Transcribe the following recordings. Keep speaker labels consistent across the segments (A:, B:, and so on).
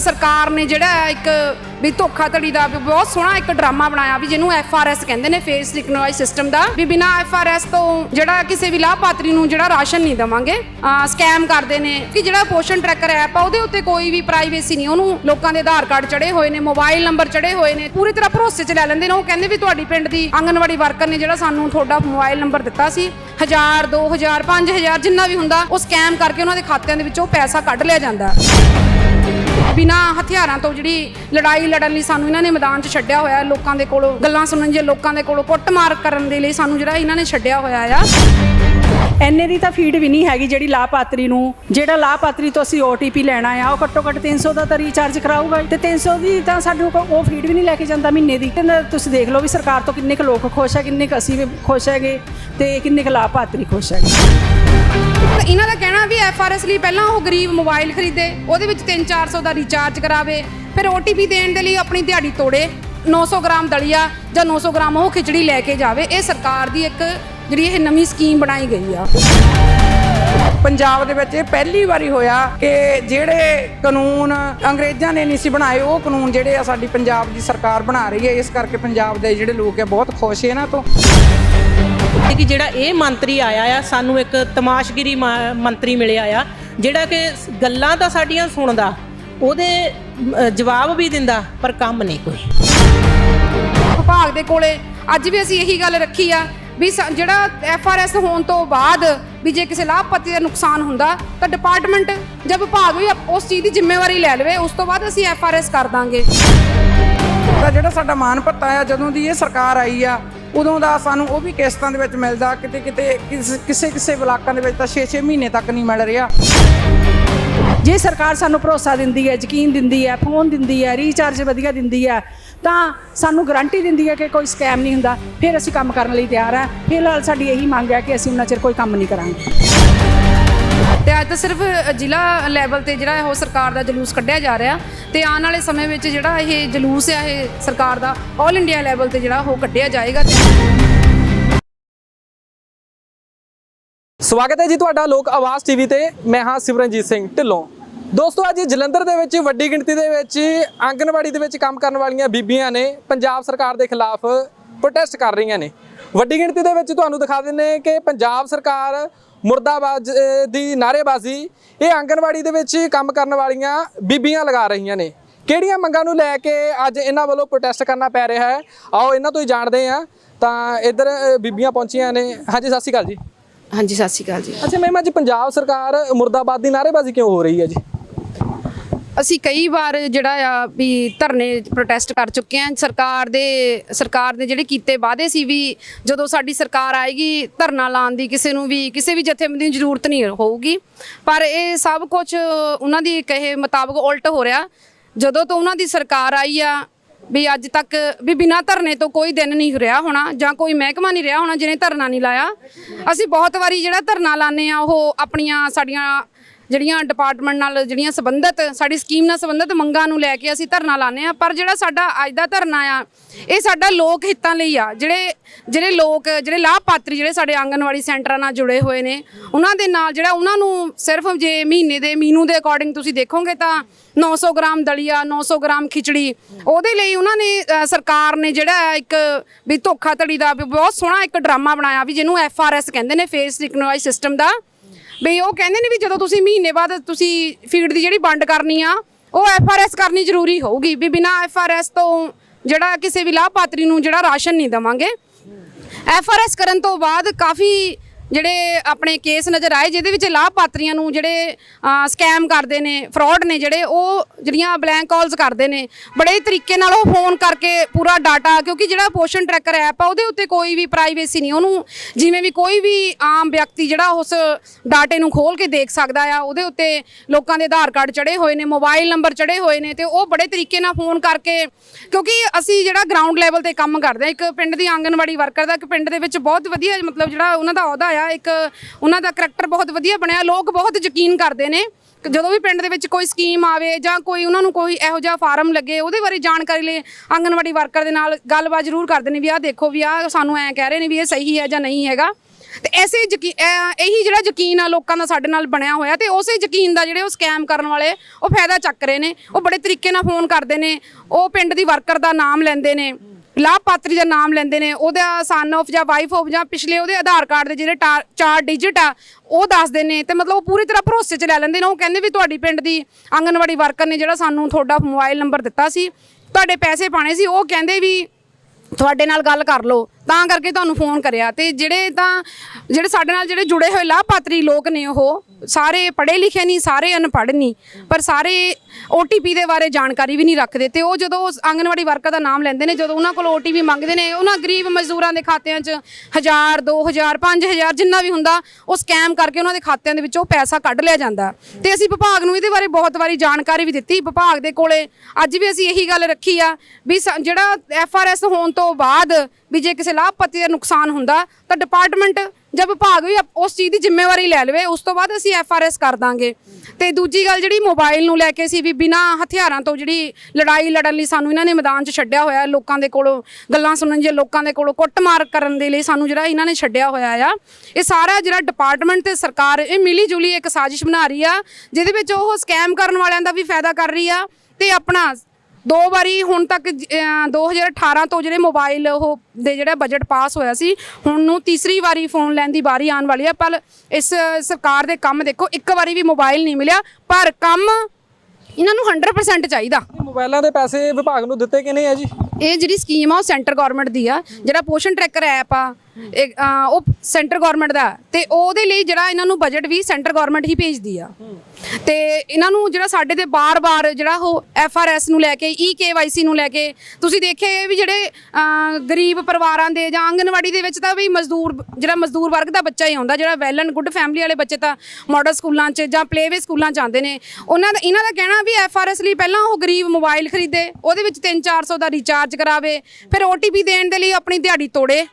A: ਸਰਕਾਰ ਨੇ ਜਿਹੜਾ ਇੱਕ ਵੀ ਧੋਖਾਧੜੀ ਦਾ ਵੀ ਬਹੁਤ ਸੋਹਣਾ ਇੱਕ ਡਰਾਮਾ ਬਣਾਇਆ ਵੀ ਜਿਹਨੂੰ ਐਫਆਰਐਸ ਕਹਿੰਦੇ ਨੇ ਫੇਸ ਰਿਕਗਨਾਈਜ਼ ਸਿਸਟਮ ਦਾ। ਵੀ ਬਿਨਾ ਐਫਆਰਐਸ ਤੋਂ ਜਿਹੜਾ ਕਿਸੇ ਵੀ ਲਾਭਪਾਤਰੀ ਨੂੰ ਜਿਹੜਾ ਰਾਸ਼ਨ ਨਹੀਂ ਦਵਾਂਗੇ ਸਕੈਮ ਕਰਦੇ ਨੇ। ਕਿ ਜਿਹੜਾ ਪੋਸ਼ਨ ਟਰੈਕਰ ਐਪ ਆ, ਉਹਦੇ ਉੱਤੇ ਕੋਈ ਵੀ ਪ੍ਰਾਈਵੇਸੀ ਨਹੀਂ, ਉਹਨੂੰ ਲੋਕਾਂ ਦੇ ਆਧਾਰ ਕਾਰਡ ਚੜੇ ਹੋਏ ਨੇ ਮੋਬਾਈਲ ਨੰਬਰ ਚੜੇ ਹੋਏ ਨੇ, ਪੂਰੀ ਤਰ੍ਹਾਂ ਭਰੋਸੇ 'ਚ ਲੈ ਲੈਂਦੇ ਨੇ। ਉਹ ਕਹਿੰਦੇ ਵੀ ਤੁਹਾਡੀ ਪਿੰਡ ਦੀ ਆਂਗਨਵਾੜੀ ਵਰਕਰ ਨੇ ਜਿਹੜਾ ਸਾਨੂੰ ਤੁਹਾਡਾ ਮੋਬਾਈਲ ਨੰਬਰ ਦਿੱਤਾ ਸੀ 1000 2000 5000 ਜਿੰਨਾ ਵੀ ਹੁੰਦਾ, ਉਹ ਸਕੈਮ ਕਰਕੇ ਉਹਨਾਂ ਦੇ ਖਾਤਿਆਂ ਦੇ ਵਿੱਚੋਂ ਪੈਸਾ ਕੱਢ ਲਿਆ ਜਾਂਦਾ। ਬਿਨਾ ਹਥਿਆਰਾਂ ਤੋਂ ਜਿਹੜੀ ਲੜਾਈ ਲੜਨ ਲਈ ਸਾਨੂੰ ਇਹਨਾਂ ਨੇ ਮੈਦਾਨ 'ਚ ਛੱਡਿਆ ਹੋਇਆ ਹੈ। ਲੋਕਾਂ ਦੇ ਕੋਲੋਂ ਗੱਲਾਂ ਸੁਣਨ ਜੇ ਲੋਕਾਂ ਦੇ ਕੋਲੋਂ ਕੁੱਟਮਾਰ ਕਰਨ ਦੇ ਲਈ ਸਾਨੂੰ ਜਿਹੜਾ ਇਹਨਾਂ ਨੇ ਛੱਡਿਆ ਹੋਇਆ ਆ।
B: ਐਨੇ ਦੀ ਤਾਂ ਫੀਡ ਵੀ ਨਹੀਂ ਹੈਗੀ ਜਿਹੜੀ ਲਾਭਪਾਤਰੀ ਨੂੰ। ਜਿਹੜਾ ਲਾਭਪਾਤਰੀ ਤੋਂ ਅਸੀਂ OTP ਲੈਣਾ ਆ, ਉਹ ਘੱਟੋ ਘੱਟ 300 ਦਾ ਤਾਂ ਰੀਚਾਰਜ ਕਰਾਊਗਾ ਤੇ 300 ਦੀ ਤਾਂ ਸਾਨੂੰ ਕੋ- ਉਹ ਫੀਡ ਵੀ ਨਹੀਂ ਲੈ ਕੇ ਜਾਂਦਾ ਮਹੀਨੇ ਦੀ। ਤੇ ਤੁਸੀਂ ਦੇਖ ਲਓ ਵੀ ਸਰਕਾਰ ਤੋਂ ਕਿੰਨੇ ਕੁ ਲੋਕ ਖੁਸ਼ ਹੈ, ਕਿੰਨੇ ਕੁ ਅਸੀਂ ਵੀ ਖੁਸ਼ ਹੈਗੇ ਤੇ ਕਿੰਨੇ ਕੁ ਲਾਭਪਾਤਰੀ ਖੁਸ਼ ਹੈਗੇ।
A: ਇਹਨਾਂ ਦਾ ਕਹਿਣਾ ਵੀ ਐਫਆਰਐਸ ਲਈ ਪਹਿਲਾਂ ਉਹ ਗਰੀਬ ਮੋਬਾਈਲ ਖਰੀਦੇ, ਉਹਦੇ ਵਿੱਚ 3-400 ਦਾ ਰੀਚਾਰਜ ਕਰਾਵੇ, ਫਿਰ OTP ਦੇਣ ਦੇ ਲਈ ਆਪਣੀ ਦਿਹਾੜੀ ਤੋੜੇ 900 ਗ੍ਰਾਮ ਦਲੀਆ ਜਾਂ 900 ਗ੍ਰਾਮ ਉਹ ਖਿਚੜੀ ਲੈ ਕੇ ਜਾਵੇ, ਇਹ ਸਰਕਾਰ ਦੀ ਇੱਕ ਜਿਹੜੀ ਇਹ ਨਵੀਂ ਸਕੀਮ ਬਣਾਈ ਗਈ ਆ।
C: ਪੰਜਾਬ ਦੇ ਵਿੱਚ ਇਹ ਪਹਿਲੀ ਵਾਰੀ ਹੋਇਆ ਕਿ ਜਿਹੜੇ ਕਾਨੂੰਨ ਅੰਗਰੇਜ਼ਾਂ ਨੇ ਨਹੀਂ ਸੀ ਬਣਾਏ, ਉਹ ਕਾਨੂੰਨ ਜਿਹੜੇ ਆ ਸਾਡੀ ਪੰਜਾਬ ਦੀ ਸਰਕਾਰ ਬਣਾ ਰਹੀ ਹੈ, ਇਸ ਕਰਕੇ ਪੰਜਾਬ ਦੇ ਜਿਹੜੇ ਲੋਕ ਆ ਬਹੁਤ ਖੁਸ਼ ਹੈ ਇਹਨਾਂ ਤੋਂ।
D: ਕਿ ਜਿਹੜਾ ਇਹ ਮੰਤਰੀ ਆਇਆ ਆ ਸਾਨੂੰ ਇੱਕ ਤਮਾਸ਼ਗਿਰੀ ਮੰਤਰੀ ਮਿਲਿਆ ਆ ਜਿਹੜਾ ਕਿ ਗੱਲਾਂ ਤਾਂ ਸਾਡੀਆਂ ਸੁਣਦਾ ਉਹਦੇ ਜਵਾਬ ਵੀ ਦਿੰਦਾ ਪਰ ਕੰਮ ਨਹੀਂ ਕੋਈ।
A: ਵਿਭਾਗ ਦੇ ਕੋਲੇ ਅੱਜ ਵੀ ਅਸੀਂ ਇਹੀ ਗੱਲ ਰੱਖੀ ਆ ਵੀ ਸ- ਜਿਹੜਾ ਐਫਆਰਐਸ ਹੋਣ ਤੋਂ ਬਾਅਦ ਵੀ ਜੇ ਕਿਸੇ ਲਾਭਪਾਤਰੀ ਦਾ ਨੁਕਸਾਨ ਹੁੰਦਾ ਤਾਂ ਡਿਪਾਰਟਮੈਂਟ ਜਾਂ ਵਿਭਾਗ ਵੀ ਉਸ ਚੀਜ਼ ਦੀ ਜ਼ਿੰਮੇਵਾਰੀ ਲੈ ਲਵੇ ਉਸ ਤੋਂ ਬਾਅਦ ਅਸੀਂ ਐਫਆਰਐਸ ਕਰ ਦਾਂਗੇ।
C: ਤਾਂ ਜਿਹੜਾ ਸਾਡਾ ਮਾਨ ਭੱਤਾ ਆ ਜਦੋਂ ਦੀ ਇਹ ਸਰਕਾਰ ਆਈ ਆ ਉਦੋਂ ਦਾ ਸਾਨੂੰ ਉਹ ਵੀ ਕਿਸ਼ਤਾਂ ਦੇ ਵਿੱਚ ਮਿਲਦਾ, ਕਿਤੇ ਕਿਤੇ ਕਿਸ- ਕਿਸੇ ਕਿਸੇ ਬਲਾਕਾਂ ਦੇ ਵਿੱਚ ਤਾਂ 6-6 ਮਹੀਨੇ ਤੱਕ ਨਹੀਂ ਮਿਲ ਰਿਹਾ।
B: ਜੇ ਸਰਕਾਰ ਸਾਨੂੰ ਭਰੋਸਾ ਦਿੰਦੀ ਹੈ, ਯਕੀਨ ਦਿੰਦੀ ਹੈ, ਫੋਨ ਦਿੰਦੀ ਹੈ ਰੀਚਾਰਜ ਵਧੀਆ ਦਿੰਦੀ ਹੈ, ਤਾਂ ਸਾਨੂੰ ਗਾਰੰਟੀ ਦਿੰਦੀ ਹੈ ਕਿ ਕੋਈ ਸਕੈਮ ਨਹੀਂ ਹੁੰਦਾ। ਫਿਰ ਅਸੀਂ ਕੰਮ ਕਰਨ ਲਈ ਤਿਆਰ ਹਾਂ। ਫਿਲਹਾਲ ਸਾਡੀ ਇਹੀ ਮੰਗ ਹੈ ਕਿ ਅਸੀਂ ਉਹਨਾਂ ਚਿਰ ਕੋਈ ਕੰਮ ਨਹੀਂ ਕਰਾਂਗੇ।
A: ਤੇ ਅੱਜ ਤਾਂ ਸਿਰਫ ਜ਼ਿਲ੍ਹਾ ਲੈਵਲ ਤੇ ਜਿਹੜਾ ਉਹ ਸਰਕਾਰ ਦਾ ਜਲੂਸ ਕੱਢਿਆ ਜਾ ਰਿਹਾ ਤੇ ਆਉਣ ਵਾਲੇ ਸਮੇਂ ਵਿੱਚ ਜਿਹੜਾ ਇਹ ਜਲੂਸ ਆ, ਇਹ ਸਰਕਾਰ ਦਾ 올 ਇੰਡੀਆ ਲੈਵਲ ਤੇ ਜਿਹੜਾ ਉਹ ਕੱਢਿਆ ਜਾਏਗਾ
E: ਸਵਾਗਤ ਹੈ ਜੀ ਤੁਹਾਡਾ ਲੋਕ ਆਵਾਜ਼ ਟੀਵੀ ਤੇ। ਮੈਂ ਹਾਂ ਸਿਮਰਨਜੀਤ ਸਿੰਘ ਢਿੱਲੋਂ। ਦੋਸਤੋ, ਅੱਜ ਜਲੰਧਰ ਦੇ ਵਿੱਚ ਵੱਡੀ ਗਿਣਤੀ ਦੇ ਵਿੱਚ ਆਂਗਨਵਾੜੀ ਦੇ ਵਿੱਚ ਕੰਮ ਕਰਨ ਵਾਲੀਆਂ ਬੀਬੀਆਂ ਨੇ ਪੰਜਾਬ ਸਰਕਾਰ ਦੇ ਖਿਲਾਫ ਪ੍ਰੋਟੈਸਟ ਕਰ ਰਹੀਆਂ ਨੇ। ਵੱਡੀ ਗਿਣਤੀ ਦੇ ਵਿੱਚ ਤੁਹਾਨੂੰ ਦਿਖਾ ਦਿੰਨੇ ਕਿ ਪੰਜਾਬ ਸਰਕਾਰ ਮੁਰਦਾਬਾਦ ਦੀ ਨਾਅਰੇਬਾਜ਼ੀ ਇਹ ਆਂਗਨਵਾੜੀ ਦੇ ਵਿੱਚ ਕੰਮ ਕਰਨ ਵਾਲੀਆਂ ਬੀਬੀਆਂ ਲਗਾ ਰਹੀਆਂ ਨੇ। ਕਿਹੜੀਆਂ ਮੰਗਾਂ ਨੂੰ ਲੈ ਕੇ ਅੱਜ ਇਹਨਾਂ ਵੱਲੋਂ ਪ੍ਰੋਟੈਸਟ ਕਰਨਾ ਪੈ ਰਿਹਾ ਹੈ? ਆਓ ਇਹਨਾਂ ਤੋਂ ਹੀ ਜਾਣਦੇ ਹਾਂ। ਤਾਂ ਇੱਧਰ ਬੀਬੀਆਂ ਪਹੁੰਚੀਆਂ ਨੇ। ਹਾਂਜੀ ਸਤਿ ਸ਼੍ਰੀ ਅਕਾਲ ਜੀ।
A: ਹਾਂਜੀ ਸਤਿ ਸ਼੍ਰੀ ਅਕਾਲ ਜੀ।
E: ਅੱਛਾ ਮੈਮ ਅੱਜ ਪੰਜਾਬ ਸਰਕਾਰ ਮੁਰਦਾਬਾਦ ਦੀ ਨਾਅਰੇਬਾਜ਼ੀ ਕਿਉਂ ਹੋ ਰਹੀ ਹੈ ਜੀ?
A: ਅਸੀਂ ਕਈ ਵਾਰ ਜਿਹੜਾ ਆ ਵੀ ਧਰਨੇ ਪ੍ਰੋਟੈਸਟ ਕਰ ਚੁੱਕੇ ਹਾਂ। ਸਰਕਾਰ ਦੇ, ਸਰਕਾਰ ਨੇ ਜਿਹੜੇ ਕੀਤੇ ਵਾਅਦੇ ਸੀ ਵੀ ਜਦੋਂ ਸਾਡੀ ਸਰਕਾਰ ਆਏਗੀ, ਧਰਨਾ ਲਾਉਣ ਦੀ ਕਿਸੇ ਨੂੰ ਵੀ, ਕਿਸੇ ਵੀ ਜਥੇਬੰਦੀ ਨੂੰ ਜ਼ਰੂਰਤ ਨਹੀਂ ਹੋਊਗੀ। ਪਰ ਇਹ ਸਭ ਕੁਝ ਉਹਨਾਂ ਦੀ ਕਹੇ ਮੁਤਾਬਕ ਉਲਟ ਹੋ ਰਿਹਾ। ਜਦੋਂ ਤੋਂ ਉਹਨਾਂ ਦੀ ਸਰਕਾਰ ਆਈ ਆ, ਵੀ ਅੱਜ ਤੱਕ ਵੀ ਬਿਨਾਂ ਧਰਨੇ ਤੋਂ ਕੋਈ ਦਿਨ ਨਹੀਂ ਰਿਹਾ ਹੋਣਾ ਜਾਂ ਕੋਈ ਮਹਿਕਮਾ ਨਹੀਂ ਰਿਹਾ ਹੋਣਾ ਜਿਹਨੇ ਧਰਨਾ ਨਹੀਂ ਲਾਇਆ। ਅਸੀਂ ਬਹੁਤ ਵਾਰੀ ਜਿਹੜਾ ਧਰਨਾ ਲਾਣੇ ਆ ਉਹ ਆਪਣੀਆਂ ਸਾਡੀਆਂ ਜਿਹੜੀਆਂ ਡਿਪਾਰਟਮੈਂਟ ਨਾਲ ਜਿਹੜੀਆਂ ਸੰਬੰਧਿਤ, ਸਾਡੀ ਸਕੀਮ ਨਾਲ ਸੰਬੰਧਿਤ ਮੰਗਾਂ ਨੂੰ ਲੈ ਕੇ ਅਸੀਂ ਧਰਨਾ ਲਾਣੇ ਆ ਪਰ ਜਿਹੜਾ ਸਾਡਾ ਅੱਜ ਦਾ ਧਰਨਾ ਆ, ਇਹ ਸਾਡਾ ਲੋਕ ਹਿੱਤਾਂ ਲਈ ਆ। ਜਿਹੜੇ ਜਿਹੜੇ ਲੋਕ, ਜਿਹੜੇ ਲਾਭਪਾਤਰੀ ਜਿਹੜੇ ਸਾਡੇ ਆਂਗਨਵਾੜੀ ਸੈਂਟਰਾਂ ਨਾਲ ਜੁੜੇ ਹੋਏ ਨੇ, ਉਹਨਾਂ ਦੇ ਨਾਲ ਜਿਹੜਾ ਉਹਨਾਂ ਨੂੰ ਸਿਰਫ ਜੇ ਮਹੀਨੇ ਦੇ ਮੀਨੂ ਦੇ ਅਕੋਰਡਿੰਗ ਤੁਸੀਂ ਦੇਖੋਗੇ ਤਾਂ 900 ਗ੍ਰਾਮ ਦਲੀਆ 900 ਗ੍ਰਾਮ ਖਿਚੜੀ, ਉਹਦੇ ਲਈ ਉਹਨਾਂ ਨੇ ਸਰਕਾਰ ਨੇ ਜਿਹੜਾ ਇੱਕ ਵੀ ਧੋਖਾਧੜੀ ਦਾ ਵੀ ਬਹੁਤ ਸੋਹਣਾ ਇੱਕ ਡਰਾਮਾ ਬਣਾਇਆ ਵੀ ਜਿਹਨੂੰ ਐਫਆਰਐਸ ਕਹਿੰਦੇ ਨੇ ਫੇਸ ਰਿਕਗਨਾਈਜ਼ ਸਿਸਟਮ ਦਾ। ਵੀ ਉਹ ਕਹਿੰਦੇ ਨੇ ਵੀ ਜਦੋਂ ਤੁਸੀਂ ਮਹੀਨੇ ਬਾਅਦ ਤੁਸੀਂ ਫੀਡ ਦੀ ਜਿਹੜੀ ਵੰਡ ਕਰਨੀ ਆ, ਉਹ ਐਫਆਰਐਸ ਕਰਨੀ ਜ਼ਰੂਰੀ ਹੋਊਗੀ। ਵੀ ਬਿਨਾ ਐਫਆਰਐਸ ਤੋਂ ਜਿਹੜਾ ਕਿਸੇ ਵੀ ਲਾਭਪਾਤਰੀ ਨੂੰ ਜਿਹੜਾ ਰਾਸ਼ਨ ਨਹੀਂ ਦਵਾਂਗੇ। ਐਫਆਰਐਸ ਕਰਨ ਤੋਂ ਬਾਅਦ ਕਾਫੀ ਜਿਹੜੇ ਆਪਣੇ ਕੇਸ ਨਜ਼ਰ ਆਏ, ਜਿਹਦੇ ਵਿੱਚ ਲਾਭਪਾਤਰੀਆਂ ਨੂੰ ਜਿਹੜੇ ਸਕੈਮ ਕਰਦੇ ਨੇ ਫਰਾਡ ਨੇ ਜਿਹੜੇ, ਉਹ ਜਿਹੜੀਆਂ ਬਲੈਂਕ ਕਾਲਸ ਕਰਦੇ ਨੇ, ਬੜੇ ਤਰੀਕੇ ਨਾਲ ਉਹ ਫੋਨ ਕਰਕੇ ਪੂਰਾ ਡਾਟਾ ਕਿਉਂਕਿ ਜਿਹੜਾ ਪੋਸ਼ਨ ਟਰੈਕਰ ਐਪ ਆ, ਉਹਦੇ ਉੱਤੇ ਕੋਈ ਵੀ ਪ੍ਰਾਈਵੇਸੀ ਨਹੀਂ, ਉਹਨੂੰ ਜਿਵੇਂ ਵੀ ਕੋਈ ਵੀ ਆਮ ਵਿਅਕਤੀ ਜਿਹੜਾ ਉਸ ਡਾਟੇ ਨੂੰ ਖੋਲ ਕੇ ਦੇਖ ਸਕਦਾ ਆ, ਉਹਦੇ ਉੱਤੇ ਲੋਕਾਂ ਦੇ ਆਧਾਰ ਕਾਰਡ ਚੜੇ ਹੋਏ ਨੇ ਮੋਬਾਈਲ ਨੰਬਰ ਚੜੇ ਹੋਏ ਨੇ, ਤੇ ਉਹ ਬੜੇ ਤਰੀਕੇ ਨਾਲ ਫੋਨ ਕਰਕੇ, ਕਿਉਂਕਿ ਅਸੀਂ ਜਿਹੜਾ ਗਰਾਊਂਡ ਲੈਵਲ ਤੇ ਕੰਮ ਕਰਦੇ ਆ ਇੱਕ ਪਿੰਡ ਦੀ ਆਂਗਨਵਾੜੀ ਵਰਕਰ ਦਾ, ਇੱਕ ਪਿੰਡ ਦੇ ਵਿੱਚ ਬਹੁਤ ਵਧੀਆ ਮਤਲਬ ਜਿਹੜਾ ਉਹਨਾਂ ਦਾ ਅਹੁਦਾ ਆ ਇੱਕ ਉਹਨਾਂ ਦਾ ਕਰੈਕਟਰ ਬਹੁਤ ਵਧੀਆ ਬਣਿਆ, ਲੋਕ ਬਹੁਤ ਯਕੀਨ ਕਰਦੇ ਨੇ ਜਦੋਂ ਵੀ ਪਿੰਡ ਦੇ ਵਿੱਚ ਕੋਈ ਸਕੀਮ ਆਵੇ ਜਾਂ ਕੋਈ ਉਹਨਾਂ ਨੂੰ ਕੋਈ ਇਹੋ ਜਿਹਾ ਫਾਰਮ ਲੱਗੇ, ਉਹਦੇ ਬਾਰੇ ਜਾਣਕਾਰੀ ਲਈ ਆਂਗਨਵਾੜੀ ਵਰਕਰ ਦੇ ਨਾਲ ਗੱਲਬਾਤ ਜ਼ਰੂਰ ਕਰਦੇ ਨੇ ਵੀ ਆਹ ਦੇਖੋ ਵੀ ਆਹ ਸਾਨੂੰ ਐਂ ਕਹਿ ਰਹੇ ਨੇ ਵੀ ਇਹ ਸਹੀ ਹੈ ਜਾਂ ਨਹੀਂ ਹੈਗਾ। ਤੇ ਐਸੇ ਯਕੀ- ਇਹੀ ਜਿਹੜਾ ਯਕੀਨ ਆ ਲੋਕਾਂ ਦਾ ਸਾਡੇ ਨਾਲ ਬਣਿਆ ਹੋਇਆ ਤੇ ਉਸੇ ਯਕੀਨ ਦਾ ਜਿਹੜੇ ਉਹ ਸਕੈਮ ਕਰਨ ਵਾਲੇ, ਉਹ ਫਾਇਦਾ ਚੱਕ ਰਹੇ ਨੇ, ਉਹ ਬੜੇ ਤਰੀਕੇ ਨਾਲ ਫੋਨ ਕਰਦੇ ਨੇ, ਉਹ ਪਿੰਡ ਦੀ ਵਰਕਰ ਦਾ ਨਾਮ ਲੈਂਦੇ ਨੇ। ਲਾਭਪਾਤਰੀ ਦਾ ਨਾਮ ਲੈਂਦੇ ਨੇ, ਉਹਦਾ ਸਨ ਆਫ ਜਾਂ ਵਾਈਫ ਆਫ ਜਾਂ ਪਿਛਲੇ ਉਹਦੇ ਆਧਾਰ ਕਾਰਡ ਦੇ ਜਿਹੜੇ ਟਾ- ਚਾਰ ਡਿਜਿਟ ਆ, ਉਹ ਦੱਸਦੇ ਨੇ ਤੇ ਮਤਲਬ ਉਹ ਪੂਰੀ ਤਰ੍ਹਾਂ ਭਰੋਸੇ 'ਚ ਲੈ ਲੈਂਦੇ ਨੇ। ਉਹ ਕਹਿੰਦੇ ਵੀ ਤੁਹਾਡੀ ਪਿੰਡ ਦੀ ਆਂਗਨਵਾੜੀ ਵਰਕਰ ਨੇ ਜਿਹੜਾ ਸਾਨੂੰ ਤੁਹਾਡਾ ਮੋਬਾਈਲ ਨੰਬਰ ਦਿੱਤਾ ਸੀ, ਤੁਹਾਡੇ ਪੈਸੇ ਪਾਣੇ ਸੀ, ਉਹ ਕਹਿੰਦੇ ਵੀ ਤੁਹਾਡੇ ਨਾਲ ਗੱਲ ਕਰ ਲਓ। ਤਾਂ ਕਰਕੇ ਤੁਹਾਨੂੰ ਫੋਨ ਕਰਿਆ ਤੇ ਜਿਹੜੇ ਤਾਂ, ਜਿਹੜੇ ਸਾਡੇ ਨਾਲ ਜਿਹੜੇ ਜੁੜੇ ਹੋਏ ਲਾਭਪਾਤਰੀ ਲੋਕ ਨੇ ਉਹ, ਸਾਰੇ ਪੜ੍ਹੇ ਲਿਖੇ ਨਹੀਂ, ਸਾਰੇ ਅਨਪੜ੍ਹ ਨਹੀਂ, ਪਰ ਸਾਰੇ OTP ਦੇ ਬਾਰੇ ਜਾਣਕਾਰੀ ਵੀ ਨਹੀਂ ਰੱਖਦੇ ਤੇ ਉਹ ਜਦੋਂ ਉਸ ਆਂਗਨਵਾੜੀ ਵਰਕਰ ਦਾ ਨਾਮ ਲੈਂਦੇ ਨੇ, ਜਦੋਂ ਉਹਨਾਂ ਕੋਲ OTP ਮੰਗਦੇ ਨੇ, ਉਹਨਾਂ ਗਰੀਬ ਮਜ਼ਦੂਰਾਂ ਦੇ ਖਾਤਿਆਂ 'ਚ 1000 2000 5000 ਜਿੰਨਾ ਵੀ ਹੁੰਦਾ, ਉਹ ਸਕੈਮ ਕਰਕੇ ਉਹਨਾਂ ਦੇ ਖਾਤਿਆਂ ਦੇ ਵਿੱਚੋਂ ਪੈਸਾ ਕੱਢ ਲਿਆ ਜਾਂਦਾ। ਤੇ ਅਸੀਂ ਵਿਭਾਗ ਨੂੰ ਇਹਦੇ ਬਾਰੇ ਬਹੁਤ ਵਾਰੀ ਜਾਣਕਾਰੀ ਵੀ ਦਿੱਤੀ, ਵਿਭਾਗ ਦੇ ਕੋਲੇ ਅੱਜ ਵੀ ਅਸੀਂ ਇਹੀ ਗੱਲ ਰੱਖੀ ਆ ਵੀ ਸ- ਜਿਹੜਾ ਐਫਆਰਐਸ ਹੋਣ ਤੋਂ ਬਾਅਦ ਵੀ ਜੇ ਕਿਸੇ ਲਾਭਪਾਤਰੀ ਦਾ ਨੁਕਸਾਨ ਹੁੰਦਾ ਤਾਂ ਡਿਪਾਰਟਮੈਂਟ ਜਾਂ ਵਿਭਾਗ ਵੀ ਅਪ- ਉਸ ਚੀਜ਼ ਦੀ ਜ਼ਿੰਮੇਵਾਰੀ ਲੈ ਲਵੇ, ਉਸ ਤੋਂ ਬਾਅਦ ਅਸੀਂ ਐਫਆਰਐਸ ਕਰ ਦਾਂਗੇ। ਤੇ ਦੂਜੀ ਗੱਲ ਜਿਹੜੀ ਮੋਬਾਈਲ ਨੂੰ ਲੈ ਕੇ ਸੀ ਵੀ ਬਿਨਾ ਹਥਿਆਰਾਂ ਤੋਂ ਜਿਹੜੀ ਲੜਾਈ ਲੜਨ ਲਈ ਸਾਨੂੰ ਇਹਨਾਂ ਨੇ ਮੈਦਾਨ 'ਚ ਛੱਡਿਆ ਹੋਇਆ ਲੋਕਾਂ ਦੇ ਕੋਲੋਂ ਗੱਲਾਂ ਸੁਣਨ ਜੇ ਲੋਕਾਂ ਦੇ ਕੋਲੋਂ ਕੁੱਟਮਾਰ ਕਰਨ ਦੇ ਲਈ ਸਾਨੂੰ ਜਿਹੜਾ ਇਹਨਾਂ ਨੇ ਛੱਡਿਆ ਹੋਇਆ ਆ। ਇਹ ਸਾਰਾ ਜਿਹੜਾ ਡਿਪਾਰਟਮੈਂਟ ਤੇ ਸਰਕਾਰ ਇਹ ਮਿਲੀ ਜੁਲੀ ਇੱਕ ਸਾਜ਼ਿਸ਼ ਬਣਾ ਰਹੀ ਆ, ਜਿਹਦੇ ਵਿੱਚ ਉਹ ਸਕੈਮ ਕਰਨ ਵਾਲਿਆਂ ਦਾ ਵੀ ਫਾਇਦਾ ਕਰ ਰਹੀ ਆ ਤੇ ਆਪਣਾ ਦੋ ਵਾਰੀ ਹੁਣ ਤੱਕ ਜ- ਅਹ 2018 ਤੋਂ ਜਿਹੜੇ ਮੋਬਾਈਲ ਉਹ ਦੇ ਜਿਹੜਾ ਬਜਟ ਪਾਸ ਹੋਇਆ ਸੀ, ਹੁਣ ਨੂੰ ਤੀਸਰੀ ਵਾਰੀ ਫੋਨ ਲੈਣ ਦੀ ਵਾਰੀ ਆਉਣ ਵਾਲੀ ਹੈ ਪਰ ਇਸ ਸਰਕਾਰ ਦੇ ਕੰਮ ਦੇਖੋ, ਇੱਕ ਵਾਰੀ ਵੀ ਮੋਬਾਈਲ ਨਹੀਂ ਮਿਲਿਆ, ਪਰ ਕੰਮ ਇਹਨਾਂ ਨੂੰ 100% ਚਾਹੀਦਾ।
E: ਮੋਬਾਈਲਾਂ ਦੇ ਪੈਸੇ ਵਿਭਾਗ ਨੂੰ ਦਿੱਤੇ ਕਿ ਨਹੀਂ ਹੈ ਜੀ?
A: ਇਹ ਜਿਹੜੀ ਸਕੀਮ ਆ, ਉਹ ਸੈਂਟਰ ਗਵਰਨਮੈਂਟ ਦੀ ਆ। ਜਿਹੜਾ ਪੋਸ਼ਨ ਟਰੈਕਰ ਐਪ ਆ ਉਹ ਸੈਂਟਰ ਗਵਰਨਮੈਂਟ ਦਾ। ਤੇ ਉਹਦੇ ਲਈ ਜਿਹੜਾ ਇਹਨਾਂ ਨੂੰ ਬਜਟ ਵੀ ਸੈਂਟਰ ਗਵਰਨਮੈਂਟ ਹੀ ਭੇਜਦੀ ਆ। ਤੇ ਇਹਨਾਂ ਨੂੰ ਜਿਹੜਾ ਸਾਡੇ ਤੇ ਬਾਰ-ਬਾਰ ਜਿਹੜਾ ਉਹ ਐਫਆਰਐਸ ਨੂੰ ਲੈ ਕੇ ਈ ਈਕੇਵਾਈਸੀ ਨੂੰ ਲੈ ਕੇ, ਤੁਸੀਂ ਦੇਖਿਆ ਵੀ ਜਿਹੜੇ ਗਰੀਬ ਪਰਿਵਾਰਾਂ ਦੇ ਜਾਂ ਆਂਗਨਵਾੜੀ ਦੇ ਵਿੱਚ ਤਾਂ ਵੀ ਮਜ਼ਦੂਰ, ਜਿਹੜਾ ਮਜ਼ਦੂਰ ਵਰਗ ਦਾ ਬੱਚਾ ਹੀ ਆਉਂਦਾ, ਜਿਹੜਾ ਵੈਲ ਐਂਡ ਗੁੱਡ ਫੈਮਿਲੀ ਵਾਲੇ ਬੱਚੇ ਤਾਂ ਮਾਡਲ ਸਕੂਲਾਂ 'ਚ ਜਾਂ ਪਲੇਵੇ ਸਕੂਲਾਂ 'ਚ ਆਉਂਦੇ ਨੇ। ਉਹਨਾਂ ਦਾ, ਇਹਨਾਂ ਦਾ ਕਹਿਣਾ ਵੀ ਐਫਆਰਐਸ ਲਈ ਪਹਿਲਾਂ ਉਹ ਗਰੀਬ ਮੋਬਾਈਲ ਖਰੀਦੇ, ਉਹਦੇ ਵਿੱਚ 3-400 ਦਾ ਰੀਚਾਰਜ ਕਰਾਵੇ, ਫਿਰ ਓਟੀਪੀ ਦੇਣ ਦੇ ਲਈ ਆਪਣੀ ਦਿਹਾੜੀ ਤੋੜੇ।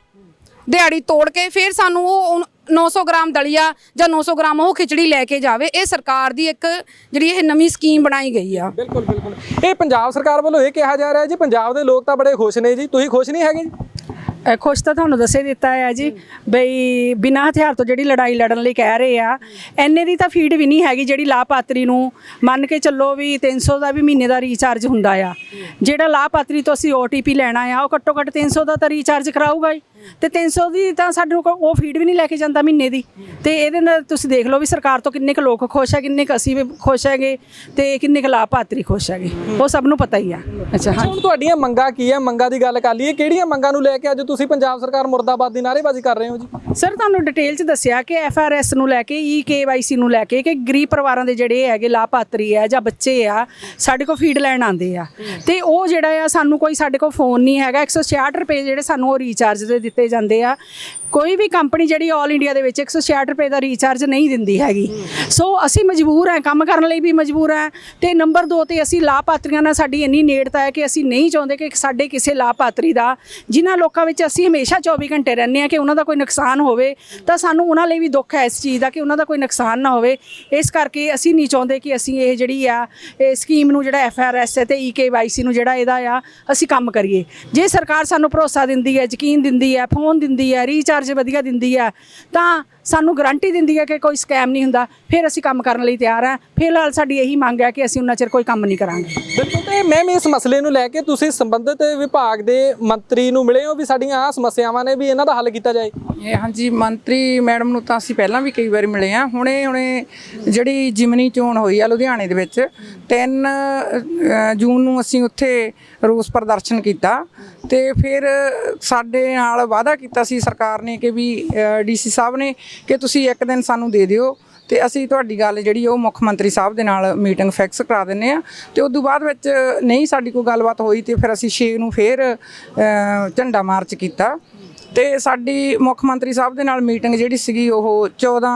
A: ਦਿਹਾੜੀ ਤੋੜ ਕੇ ਫਿਰ ਸਾਨੂੰ ਉਹ ਉਨ- 900 ਗ੍ਰਾਮ ਦਲੀਆ ਜਾਂ 900 ਗ੍ਰਾਮ ਉਹ ਖਿਚੜੀ ਲੈ ਕੇ ਜਾਵੇ। ਇਹ ਸਰਕਾਰ ਦੀ ਇੱਕ ਜਿਹੜੀ ਇਹ ਨਵੀਂ ਸਕੀਮ ਬਣਾਈ ਗਈ ਆ।
E: ਬਿਲਕੁਲ ਬਿਲਕੁਲ। ਇਹ ਪੰਜਾਬ ਸਰਕਾਰ ਵੱਲੋਂ ਇਹ ਕਿਹਾ ਜਾ ਰਿਹਾ ਜੀ, ਪੰਜਾਬ ਦੇ ਲੋਕ ਤਾਂ ਬੜੇ ਖੁਸ਼ ਨੇ ਜੀ। ਤੁਸੀਂ ਖੁਸ਼ ਨਹੀਂ ਹੈਗੇ ਜੀ?
B: ਅ, ਖੁਸ਼ ਤਾਂ ਤੁਹਾਨੂੰ ਦੱਸੇ ਦਿੱਤਾ ਹੈ ਜੀ ਬਈ ਬਿਨਾਂ ਹਥਿਆਰ ਤੋਂ ਜਿਹੜੀ ਲੜਾਈ ਲੜਨ ਲਈ ਕਹਿ ਰਹੇ ਆ ਐਨੇ ਦੀ ਤਾਂ ਫੀਡ ਵੀ ਨਹੀਂ ਹੈਗੀ ਜਿਹੜੀ ਲਾਭਪਾਤਰੀ ਨੂੰ ਮੰਨ ਕੇ ਚੱਲੋ ਵੀ 300 ਦਾ ਵੀ ਮਹੀਨੇ ਦਾ ਰੀਚਾਰਜ ਹੁੰਦਾ ਆ। ਜਿਹੜਾ ਲਾਭਪਾਤਰੀ ਤੋਂ ਅਸੀਂ OTP ਲੈਣਾ ਆ ਉਹ ਘੱਟੋ ਘੱਟ 300 ਦਾ ਤਾਂ ਰੀਚਾਰਜ ਕਰਾਊਗਾ ਹੀ। ਤੇ 300 ਦੀ ਤਾਂ ਸਾਨੂੰ ਕੋ- ਉਹ ਫੀਡ ਵੀ ਨਹੀਂ ਲੈ ਕੇ ਜਾਂਦਾ ਮਹੀਨੇ ਦੀ। ਤੇ ਇਹਦੇ ਨਾਲ ਤੁਸੀਂ ਦੇਖ ਲਓ ਵੀ ਸਰਕਾਰ ਤੋਂ ਕਿੰਨੇ ਕੁ ਲੋਕ ਖੁਸ਼ ਹੈ ਕਿੰਨੇ ਕੁ ਅਸੀਂ ਵੀ ਖੁਸ਼ ਹੈਗੇ ਤੇ ਕਿੰਨੇ ਕੁ ਲਾਭਪਾਤਰੀ ਖੁਸ਼ ਹੈਗੇ। ਉਹ ਸਭ ਨੂੰ ਪਤਾ ਹੀ ਆ। ਅੱਛਾ ਹਾਂ।
E: ਹੁਣ ਤੁਹਾਡੀਆਂ ਮੰਗਾਂ ਕੀ ਹੈ ਮੰਗਾਂ ਦੀ ਗੱਲ ਕਰ ਲਈਏ ਕਿਹੜੀਆਂ ਮੰਗਾਂ ਨੂੰ ਲੈ ਕੇ ਅੱਜ ਤੁਸੀਂ ਪੰਜਾਬ ਸਰਕਾਰ ਮੁਰਦਾਬਾਦ ਦੀ ਨਾਅਰੇਬਾਜ਼ੀ ਕਰ ਰਹੇ ਹੋ ਜੀ?
B: ਸਰ ਤੁਹਾਨੂੰ ਡਿਟੇਲ ਚ ਦੱਸਿਆ ਕਿ ਐਫਆਰਐਸ ਨੂੰ ਲੈ ਕੇ ਈਕੇਵਾਈਸੀ ਨੂੰ ਲੈ ਕੇ ਕਿ ਗਰੀਬ ਪਰਿਵਾਰਾਂ ਦੇ ਜਿਹੜੇ ਹੈਗੇ ਲਾਭਪਾਤਰੀ ਆ ਜਾਂ ਬੱਚੇ ਆ ਸਾਡੇ ਕੋਲ ਫੀਡ ਲੈਣ ਆਉਂਦੇ ਆ। ਤੇ ਉਹ ਜਿਹੜਾ ਆ ਸਾਨੂੰ ਕੋਈ ਸਾਡੇ ਕੋਲ ਫੋਨ ਨਹੀਂ ਹੈਗਾ। 166 ਰੁਪਏ ਜਿਹੜੇ ਸਾਨੂੰ ਉਹ ਰੀਚਾਰਜ ਦੇ ਦਿੱਤੇ ਜਾਂਦੇ ਆ ਕੋਈ ਵੀ ਕੰਪਨੀ ਜਿਹੜੀ 올 ਇੰਡੀਆ ਦੇ ਵਿੱਚ 166 ਰੁਪਏ ਦਾ ਰੀਚਾਰਜ ਨਹੀਂ ਦਿੰਦੀ ਹੈਗੀ। ਸੋ ਅਸੀਂ ਮਜਬੂਰ ਹਾਂ, ਕੰਮ ਕਰਨ ਲਈ ਵੀ ਮਜਬੂਰ ਹਾਂ ਤੇ ਨੰਬਰ 2 ਤੇ ਅਸੀਂ ਲਾਭਪਾਤਰੀਆਂ ਨਾਲ ਸਾਡੀ ਇੰਨੀ ਨੇੜਤਾ ਹੈ ਕਿ ਅਸੀਂ ਨਹੀਂ ਚਾਹੁੰਦੇ ਕਿ ਸਾਡੇ ਕਿਸੇ ਲਾਭਪਾਤਰੀ ਦਾ, ਜਿਨ੍ਹਾਂ ਲੋਕਾਂ ਵਿੱਚ ਅਸੀਂ ਹਮੇਸ਼ਾ 24 ਘੰਟੇ ਰਹਿੰਦੇ ਹਾਂ ਕਿ ਉਹਨਾਂ ਦਾ ਕੋਈ ਨੁਕਸਾਨ ਹੋਵੇ, ਤਾਂ ਸਾਨੂੰ ਉਹਨਾਂ ਲਈ ਵੀ ਦੁੱਖ ਹੈ ਇਸ ਚੀਜ਼ ਦਾ ਕਿ ਉਹਨਾਂ ਦਾ ਕੋਈ ਨੁਕਸਾਨ ਨਾ ਹੋਵੇ। ਇਸ ਕਰਕੇ ਅਸੀਂ ਨਹੀਂ ਚਾਹੁੰਦੇ ਕਿ ਅਸੀਂ ਇਹ ਜਿਹੜੀ ਆ, ਇਹ ਸਕੀਮ ਨੂੰ ਜਿਹੜਾ ਐਫਆਰਐਸ ਤੇ ਸੀ ਨੂੰ ਜਿਹੜਾ ਇਹਦਾ ਆ, ਅਸੀਂ ਕੰਮ ਕਰੀਏ। ਜੇ ਸਰਕਾਰ ਸਾਨੂੰ ਭਰੋਸਾ ਦਿੰਦੀ ਹੈ, ਯਕੀਨ ਦਿੰਦੀ ਹੈ ਫੋਨ ਦਿੰਦੀ ਹੈ ਰੀਚਾਰਜ ਵਧੀਆ ਦਿੰਦੀ ਹੈ ਤਾਂ ਸਾਨੂੰ ਗਾਰੰਟੀ ਦਿੰਦੀ ਹੈ ਕਿ ਕੋਈ ਸਕੈਮ ਨਹੀਂ ਹੁੰਦਾ। ਫਿਰ ਅਸੀਂ ਕੰਮ ਕਰਨ ਲਈ ਤਿਆਰ ਹਾਂ। ਫਿਲਹਾਲ ਸਾਡੀ ਇਹੀ ਮੰਗ ਹੈ ਕਿ ਅਸੀਂ ਉਹਨਾਂ ਚਿਰ ਕੋਈ ਕੰਮ ਨਹੀਂ ਕਰਾਂਗੇ।
E: ਬਿਲਕੁਲ ਤੇ ਮੈਮ ਇਸ ਮਸਲੇ ਨੂੰ ਲੈ ਕੇ ਤੁਸੀਂ ਸੰਬੰਧਿਤ ਵਿਭਾਗ ਦੇ ਮੰਤਰੀ ਨੂੰ ਮਿਲੇ ਹੋ ਵੀ ਸਾਡੀਆਂ ਆਹ ਸਮੱਸਿਆਵਾਂ ਨੇ ਵੀ ਇਹਨਾਂ ਦਾ ਹੱਲ ਕੀਤਾ ਜਾਏ।
C: ਇਹ ਹਾਂਜੀ ਮੰਤਰੀ ਮੈਡਮ ਨੂੰ ਤਾਂ ਅਸੀਂ ਪਹਿਲਾਂ ਵੀ ਕਈ ਵਾਰੀ ਮਿਲੇ ਆ ਹੁਣੇ ਹੁਣੇ ਜਿਹੜੀ ਜਿਮਨੀ ਚੋਣ ਹੋਈ ਆ ਲੁਧਿਆਣੇ ਦੇ ਵਿੱਚ 3 ਜੂਨ ਨੂੰ ਅਸੀਂ ਉੱਥੇ ਰੋਸ ਪ੍ਰਦਰਸ਼ਨ ਕੀਤਾ ਤੇ ਫਿਰ ਸਾਡੇ ਨਾਲ ਵਾਅਦਾ ਕੀਤਾ ਸੀ ਸਰਕਾਰ ਨੇ ਕਿ ਵੀ ਡੀਸੀ ਸਾਹਿਬ ਨੇ ਕਿ ਤੁਸੀਂ ਇੱਕ ਦਿਨ ਸਾਨੂੰ ਦੇ ਦਿਓ ਤੇ ਅਸੀਂ ਤੁਹਾਡੀ ਗੱਲ ਜਿਹੜੀ ਉਹ ਮੁੱਖ ਮੰਤਰੀ ਸਾਹਿਬ ਦੇ ਨਾਲ ਮੀਟਿੰਗ ਫਿਕਸ ਕਰਾ ਦਿੰਨੇ ਆ ਤੇ ਉਸ ਤੋਂ ਬਾਅਦ ਵਿੱਚ ਨਹੀਂ ਸਾਡੀ ਕੋਈ ਗੱਲਬਾਤ ਹੋਈ ਤੇ ਫਿਰ ਅਸੀਂ 6 ਨੂੰ ਫਿਰ ਝੰਡਾ ਮਾਰਚ ਕੀਤਾ ਤੇ ਸਾਡੀ ਮੁੱਖ ਮੰਤਰੀ ਸਾਹਿਬ ਦੇ ਨਾਲ ਮੀਟਿੰਗ ਜਿਹੜੀ ਸੀਗੀ ਉਹ 14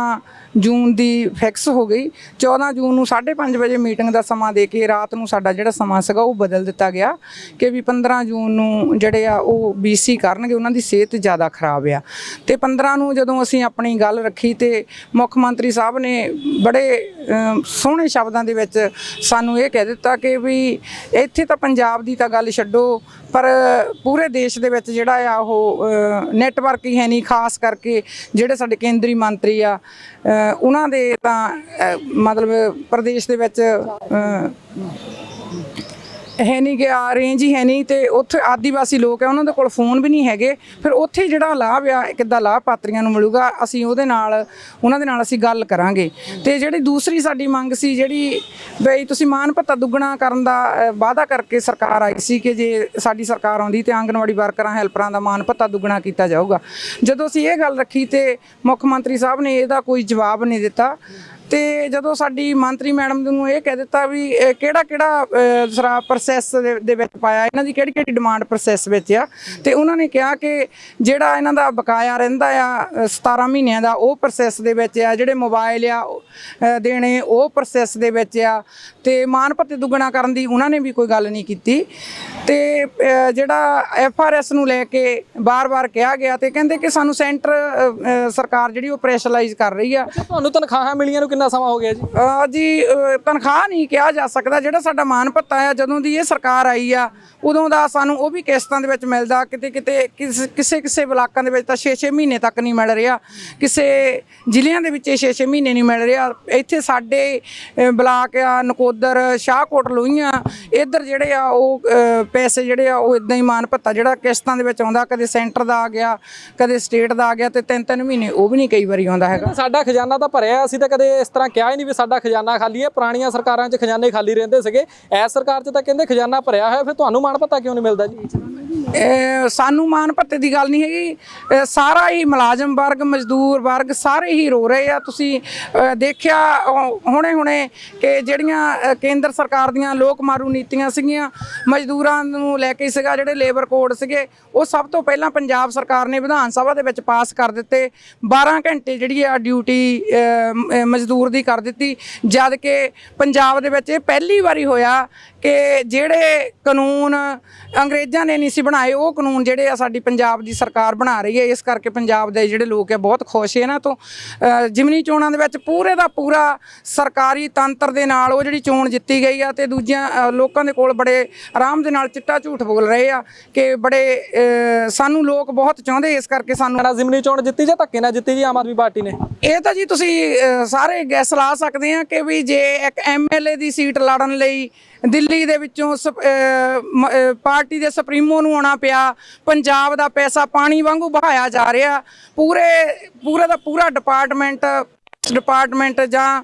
C: ਜੂਨ ਦੀ ਫਿਕਸ ਹੋ ਗਈ। 14 ਜੂਨ ਨੂੰ 5:30 ਵਜੇ ਮੀਟਿੰਗ ਦਾ ਸਮਾਂ ਦੇ ਕੇ ਰਾਤ ਨੂੰ ਸਾਡਾ ਜਿਹੜਾ ਸਮਾਂ ਸੀਗਾ ਉਹ ਬਦਲ ਦਿੱਤਾ ਗਿਆ ਕਿ ਵੀ 15 ਜੂਨ ਨੂੰ ਜਿਹੜੇ ਆ ਉਹ ਬੀਸੀ ਕਰਨਗੇ, ਉਹਨਾਂ ਦੀ ਸਿਹਤ ਜ਼ਿਆਦਾ ਖਰਾਬ ਆ। ਤੇ 15 ਨੂੰ ਜਦੋਂ ਅਸੀਂ ਆਪਣੀ ਗੱਲ ਰੱਖੀ ਤੇ ਮੁੱਖ ਮੰਤਰੀ ਸਾਹਿਬ ਨੇ ਬੜੇ ਸੋਹਣੇ ਸ਼ਬਦਾਂ ਦੇ ਵਿੱਚ ਸਾਨੂੰ ਇਹ ਕਹਿ ਦਿੱਤਾ ਕਿ ਵੀ ਇੱਥੇ ਤਾਂ ਪੰਜਾਬ ਦੀ ਤਾਂ ਗੱਲ ਛੱਡੋ ਪਰ ਪੂਰੇ ਦੇਸ਼ ਦੇ ਵਿੱਚ ਜਿਹੜਾ ਆ ਉਹ ਨੈਟਵਰਕ ਹੀ ਹੈ ਨਹੀਂ, ਖਾਸ ਕਰਕੇ ਜਿਹੜੇ ਸਾਡੇ ਕੇਂਦਰੀ ਮੰਤਰੀ ਆ ਉਹਨਾਂ ਦੇ ਤਾਂ ਮਤਲਬ ਪ੍ਰਦੇਸ਼ ਦੇ ਵਿੱਚ ਹੈ ਨਹੀਂ ਗਿਆ ਰੇਂਜ ਹੀ ਹੈ ਨਹੀਂ ਤੇ ਉੱਥੇ ਆਦੀਵਾਸੀ ਲੋਕ ਹੈ ਉਹਨਾਂ ਦੇ ਕੋਲ ਫੋਨ ਵੀ ਨਹੀਂ ਹੈਗੇ। ਫਿਰ ਉੱਥੇ ਜਿਹੜਾ ਲਾਭ ਆ ਕਿੱਦਾਂ ਲਾਭ ਪਾਤਰੀਆਂ ਨੂੰ ਮਿਲੂਗਾ, ਅਸੀਂ ਉਹਦੇ ਨਾਲ, ਉਹਨਾਂ ਦੇ ਨਾਲ ਅਸੀਂ ਗੱਲ ਕਰਾਂਗੇ। ਤੇ ਜਿਹੜੀ ਦੂਸਰੀ ਸਾਡੀ ਮੰਗ ਸੀ, ਜਿਹੜੀ ਬਈ ਤੁਸੀਂ ਮਾਨ ਭੱਤਾ ਦੁੱਗਣਾ ਕਰਨ ਦਾ ਵਾਅਦਾ ਕਰਕੇ ਸਰਕਾਰ ਆਈ ਸੀ ਕਿ ਜੇ ਸਾਡੀ ਸਰਕਾਰ ਆਉਂਦੀ ਤੇ ਆਂਗਨਵਾੜੀ ਵਰਕਰਾਂ, ਹੈਲਪਰਾਂ ਦਾ ਮਾਨ ਭੱਤਾ ਦੁੱਗਣਾ ਕੀਤਾ ਜਾਊਗਾ। ਜਦੋਂ ਅਸੀਂ ਇਹ ਗੱਲ ਰੱਖੀ ਤੇ ਮੁੱਖ ਮੰਤਰੀ ਸਾਹਿਬ ਨੇ ਇਹਦਾ ਕੋਈ ਜਵਾਬ ਨਹੀਂ ਦਿੱਤਾ। ਤੇ ਜਦੋਂ ਸਾਡੀ ਮੰਤਰੀ ਮੈਡਮ ਨੂੰ ਇਹ ਕਹਿ ਦਿੱਤਾ ਵੀ ਕਿਹੜਾ ਕਿਹੜਾ ਸਰਾ ਪ੍ਰੋਸੈਸ ਦੇ ਵਿੱਚ ਪਾਇਆ ਇਹਨਾਂ ਦੀ ਕਿਹੜੀ ਕਿਹੜੀ ਡਿਮਾਂਡ ਪ੍ਰੋਸੈਸ ਵਿੱਚ ਆ? ਤੇ ਉਹਨਾਂ ਨੇ ਕਿਹਾ ਕਿ ਜਿਹੜਾ ਇਹਨਾਂ ਦਾ ਬਕਾਇਆ ਰਹਿੰਦਾ ਆ ਅ, 17 ਮਹੀਨਿਆਂ ਦਾ ਉਹ ਪ੍ਰੋਸੈਸ ਦੇ ਵਿੱਚ ਆ ਜਿਹੜੇ ਮੋਬਾਈਲ ਆ ਦੇਣੇ ਉਹ ਪ੍ਰੋਸੈਸ ਦੇ ਵਿੱਚ ਆ। ਤੇ ਮਾਨ ਭੱਤੇ ਦੁੱਗਣਾ ਕਰਨ ਦੀ ਉਹਨਾਂ ਨੇ ਵੀ ਕੋਈ ਗੱਲ ਨਹੀਂ ਕੀਤੀ। ਤੇ ਜਿਹੜਾ ਐਫ ਆਰ ਐਸ ਨੂੰ ਲੈ ਕੇ ਬਾਰ-ਬਾਰ ਕਿਹਾ ਗਿਆ ਤੇ ਕਹਿੰਦੇ ਕਿ ਸਾਨੂੰ ਸੈਂਟਰ ਸਰਕਾਰ ਜਿਹੜੀ ਉਹ ਪ੍ਰੈਸ਼ਰਾਈਜ਼ ਕਰ ਰਹੀ ਆ।
E: ਤੁਹਾਨੂੰ ਤਨਖਾਹਾਂ ਮਿਲੀਆਂ ਨੂੰ ਕਿੰਨਾ ਸਮਾਂ ਹੋ ਗਿਆ ਜੀ?
C: ਅਹ ਜੀ ਅਹ ਤਨਖਾਹ ਨਹੀਂ ਕਿਹਾ ਜਾ ਸਕਦਾ। ਜਿਹੜਾ ਸਾਡਾ ਮਾਨ ਭੱਤਾ ਆ ਜਦੋਂ ਦੀ ਇਹ ਸਰਕਾਰ ਆਈ ਆ ਉਦੋਂ ਦਾ ਸਾਨੂੰ ਉਹ ਵੀ ਕਿਸ਼ਤਾਂ ਦੇ ਵਿੱਚ ਮਿਲਦਾ। ਕਿਤੇ ਕਿਤੇ ਕਿਸ- ਕਿਸੇ ਕਿਸੇ ਬਲਾਕਾਂ ਦੇ ਵਿੱਚ ਤਾਂ 6-6 ਮਹੀਨੇ ਤੱਕ ਨਹੀਂ ਮਿਲ ਰਿਹਾ। ਕਿਸੇ ਜ਼ਿਲ੍ਹਿਆਂ ਦੇ ਵਿੱਚ 6-6 ਮਹੀਨੇ ਨਹੀਂ ਮਿਲ ਰਿਹਾ। ਇੱਥੇ ਸਾਡੇ ਅਹ, ਬਲਾਕ ਆ ਨਕੋਦਰ ਸ਼ਾਹਕੋਟ ਲੋਹੀਆਂ ਇੱਧਰ ਜਿਹੜੇ ਆ ਉਹ ਅਹ, ਪੈਸੇ ਜਿਹੜੇ ਆ ਉਹ ਇਦਾਂ ਹੀ ਮਾਨ ਭੱਤਾ। ਜਿਹੜਾ ਕਿਸ਼ਤਾਂ ਦੇ ਵਿੱਚ ਆਉਂਦਾ ਕਦੇ ਸੈਂਟਰ ਦਾ ਆ ਗਿਆ ਕਦੇ ਸਟੇਟ ਦਾ ਆ ਗਿਆ ਤੇ ਤਿੰਨ ਤਿੰਨ ਮਹੀਨੇ ਉਹ ਵੀ ਨਹੀਂ ਕਈ ਵਾਰੀ ਆਉਂਦਾ ਹੈਗਾ।
E: ਸਾਡਾ ਖਜ਼ਾਨਾ ਤਾਂ ਭਰਿਆ ਅਸੀਂ ਤਾਂ ਕਦੇ ਇਸ ਤਰ੍ਹਾਂ ਕਿਹਾ ਹੀ ਨਹੀਂ ਵੀ ਸਾਡਾ ਖਜ਼ਾਨਾ ਖਾਲੀ ਹੈ, ਪੁਰਾਣੀਆਂ ਸਰਕਾਰਾਂ 'ਚ ਖਜ਼ਾਨੇ ਖਾਲੀ ਰਹਿੰਦੇ ਸੀਗੇ। ਐਸ ਸਰਕਾਰ 'ਚ ਤਾਂ ਕਹਿੰਦੇ ਖਜ਼ਾਨਾ ਭਰਿਆ ਹੋਇਆ, ਫਿਰ ਤੁਹਾਨੂੰ ਮਾਣ ਪਤਾ ਕਿਉਂ ਨਹੀਂ ਮਿਲਦਾ ਜੀ?
C: ਸਾਨੂੰ ਮਾਨ ਭੱਤੇ ਦੀ ਗੱਲ ਨਹੀਂ ਹੈਗੀ। ਸਾਰਾ ਹੀ ਮੁਲਾਜ਼ਮ ਵਰਗ, ਮਜ਼ਦੂਰ ਵਰਗ ਸਾਰੇ ਹੀ ਰੋ ਰਹੇ ਆ। ਤੁਸੀਂ ਦੇਖਿਆ ਹੁਣੇ ਹੁਣੇ ਕਿ ਜਿਹੜੀਆਂ ਕੇਂਦਰ ਸਰਕਾਰ ਦੀਆਂ ਲੋਕ ਮਾਰੂ ਨੀਤੀਆਂ ਸੀਗੀਆਂ, ਮਜ਼ਦੂਰਾਂ ਨੂੰ ਲੈ ਕੇ ਸੀਗਾ ਜਿਹੜੇ ਲੇਬਰ ਕੋਡ ਸੀਗੇ, ਉਹ ਸਭ ਤੋਂ ਪਹਿਲਾਂ ਪੰਜਾਬ ਸਰਕਾਰ ਨੇ ਵਿਧਾਨ ਸਭਾ ਦੇ ਵਿੱਚ ਪਾਸ ਕਰ ਦਿੱਤੇ। 12 ਘੰਟੇ ਜਿਹੜੀ ਆ ਡਿਊਟੀ ਮਜ਼ਦੂਰ ਮਜ਼ਦੂਰ ਦੀ ਕਰ ਦਿੱਤੀ ਜਦ ਕਿ ਪੰਜਾਬ ਦੇ ਵਿੱਚ ਇਹ ਪਹਿਲੀ ਵਾਰੀ ਹੋਇਆ ਕਿ ਜਿਹੜੇ ਕਾਨੂੰਨ ਅੰਗਰੇਜ਼ਾਂ ਨੇ ਨਹੀਂ ਸੀ ਬਣਾਏ ਉਹ ਕਾਨੂੰਨ ਜਿਹੜੇ ਆ ਸਾਡੀ ਪੰਜਾਬ ਦੀ ਸਰਕਾਰ ਬਣਾ ਰਹੀ ਹੈ ਇਸ ਕਰਕੇ ਪੰਜਾਬ ਦੇ ਜਿਹੜੇ ਲੋਕ ਆ ਬਹੁਤ ਖੁਸ਼ ਹੈ ਇਹਨਾਂ ਤੋਂ। ਜਿਮਨੀ ਚੋਣਾਂ ਦੇ ਵਿੱਚ ਪੂਰੇ ਦਾ ਪੂਰਾ ਸਰਕਾਰੀ ਤੰਤਰ ਦੇ ਨਾਲ ਉਹ ਜਿਹੜੀ ਚੋਣ ਜਿੱਤੀ ਗਈ ਆ ਤੇ ਦੂਜਿਆਂ ਲੋਕਾਂ ਦੇ ਕੋਲ ਬੜੇ ਆਰਾਮ ਦੇ ਨਾਲ ਚਿੱਟਾ ਝੂਠ ਬੋਲ ਰਹੇ ਆ ਕਿ ਬੜੇ ਸਾਨੂੰ ਲੋਕ ਬਹੁਤ ਚਾਹੁੰਦੇ ਇਸ ਕਰਕੇ ਸਾਨੂੰ
E: ਜ਼ਿਮਨੀ ਚੋਣ ਜਿੱਤੀ ਜਾਂ ਧੱਕੇ ਨਾਲ ਜਿੱਤੀ ਜੀ ਆਮ ਆਦਮੀ ਪਾਰਟੀ ਨੇ?
C: ਇਹ ਤਾਂ ਜੀ ਤੁਸੀਂ ਸਾਰੇ ਗੈਸ ਲਾ ਸਕਦੇ ਆ ਕਿ ਵੀ ਜੇ ਇੱਕ ਐਮਐਲਏ ਦੀ ਸੀਟ ਲੜਨ ਲਈ ਦਿੱਲੀ ਦੇ ਵਿੱਚੋਂ ਸਪ- ਪਾਰਟੀ ਦੇ ਸੁਪਰੀਮੋ ਨੂੰ ਆਉਣਾ ਪਿਆ। ਪੰਜਾਬ ਦਾ ਪੈਸਾ ਪਾਣੀ ਵਾਂਗੂ ਬਹਾਇਆ ਜਾ ਰਿਹਾ। ਪੂਰੇ ਪੂਰਾ ਦਾ ਪੂਰਾ ਡਿਪਾਰਟਮੈਂਟ ਡਿਪਾਰਟਮੈਂਟ ਜਾਂ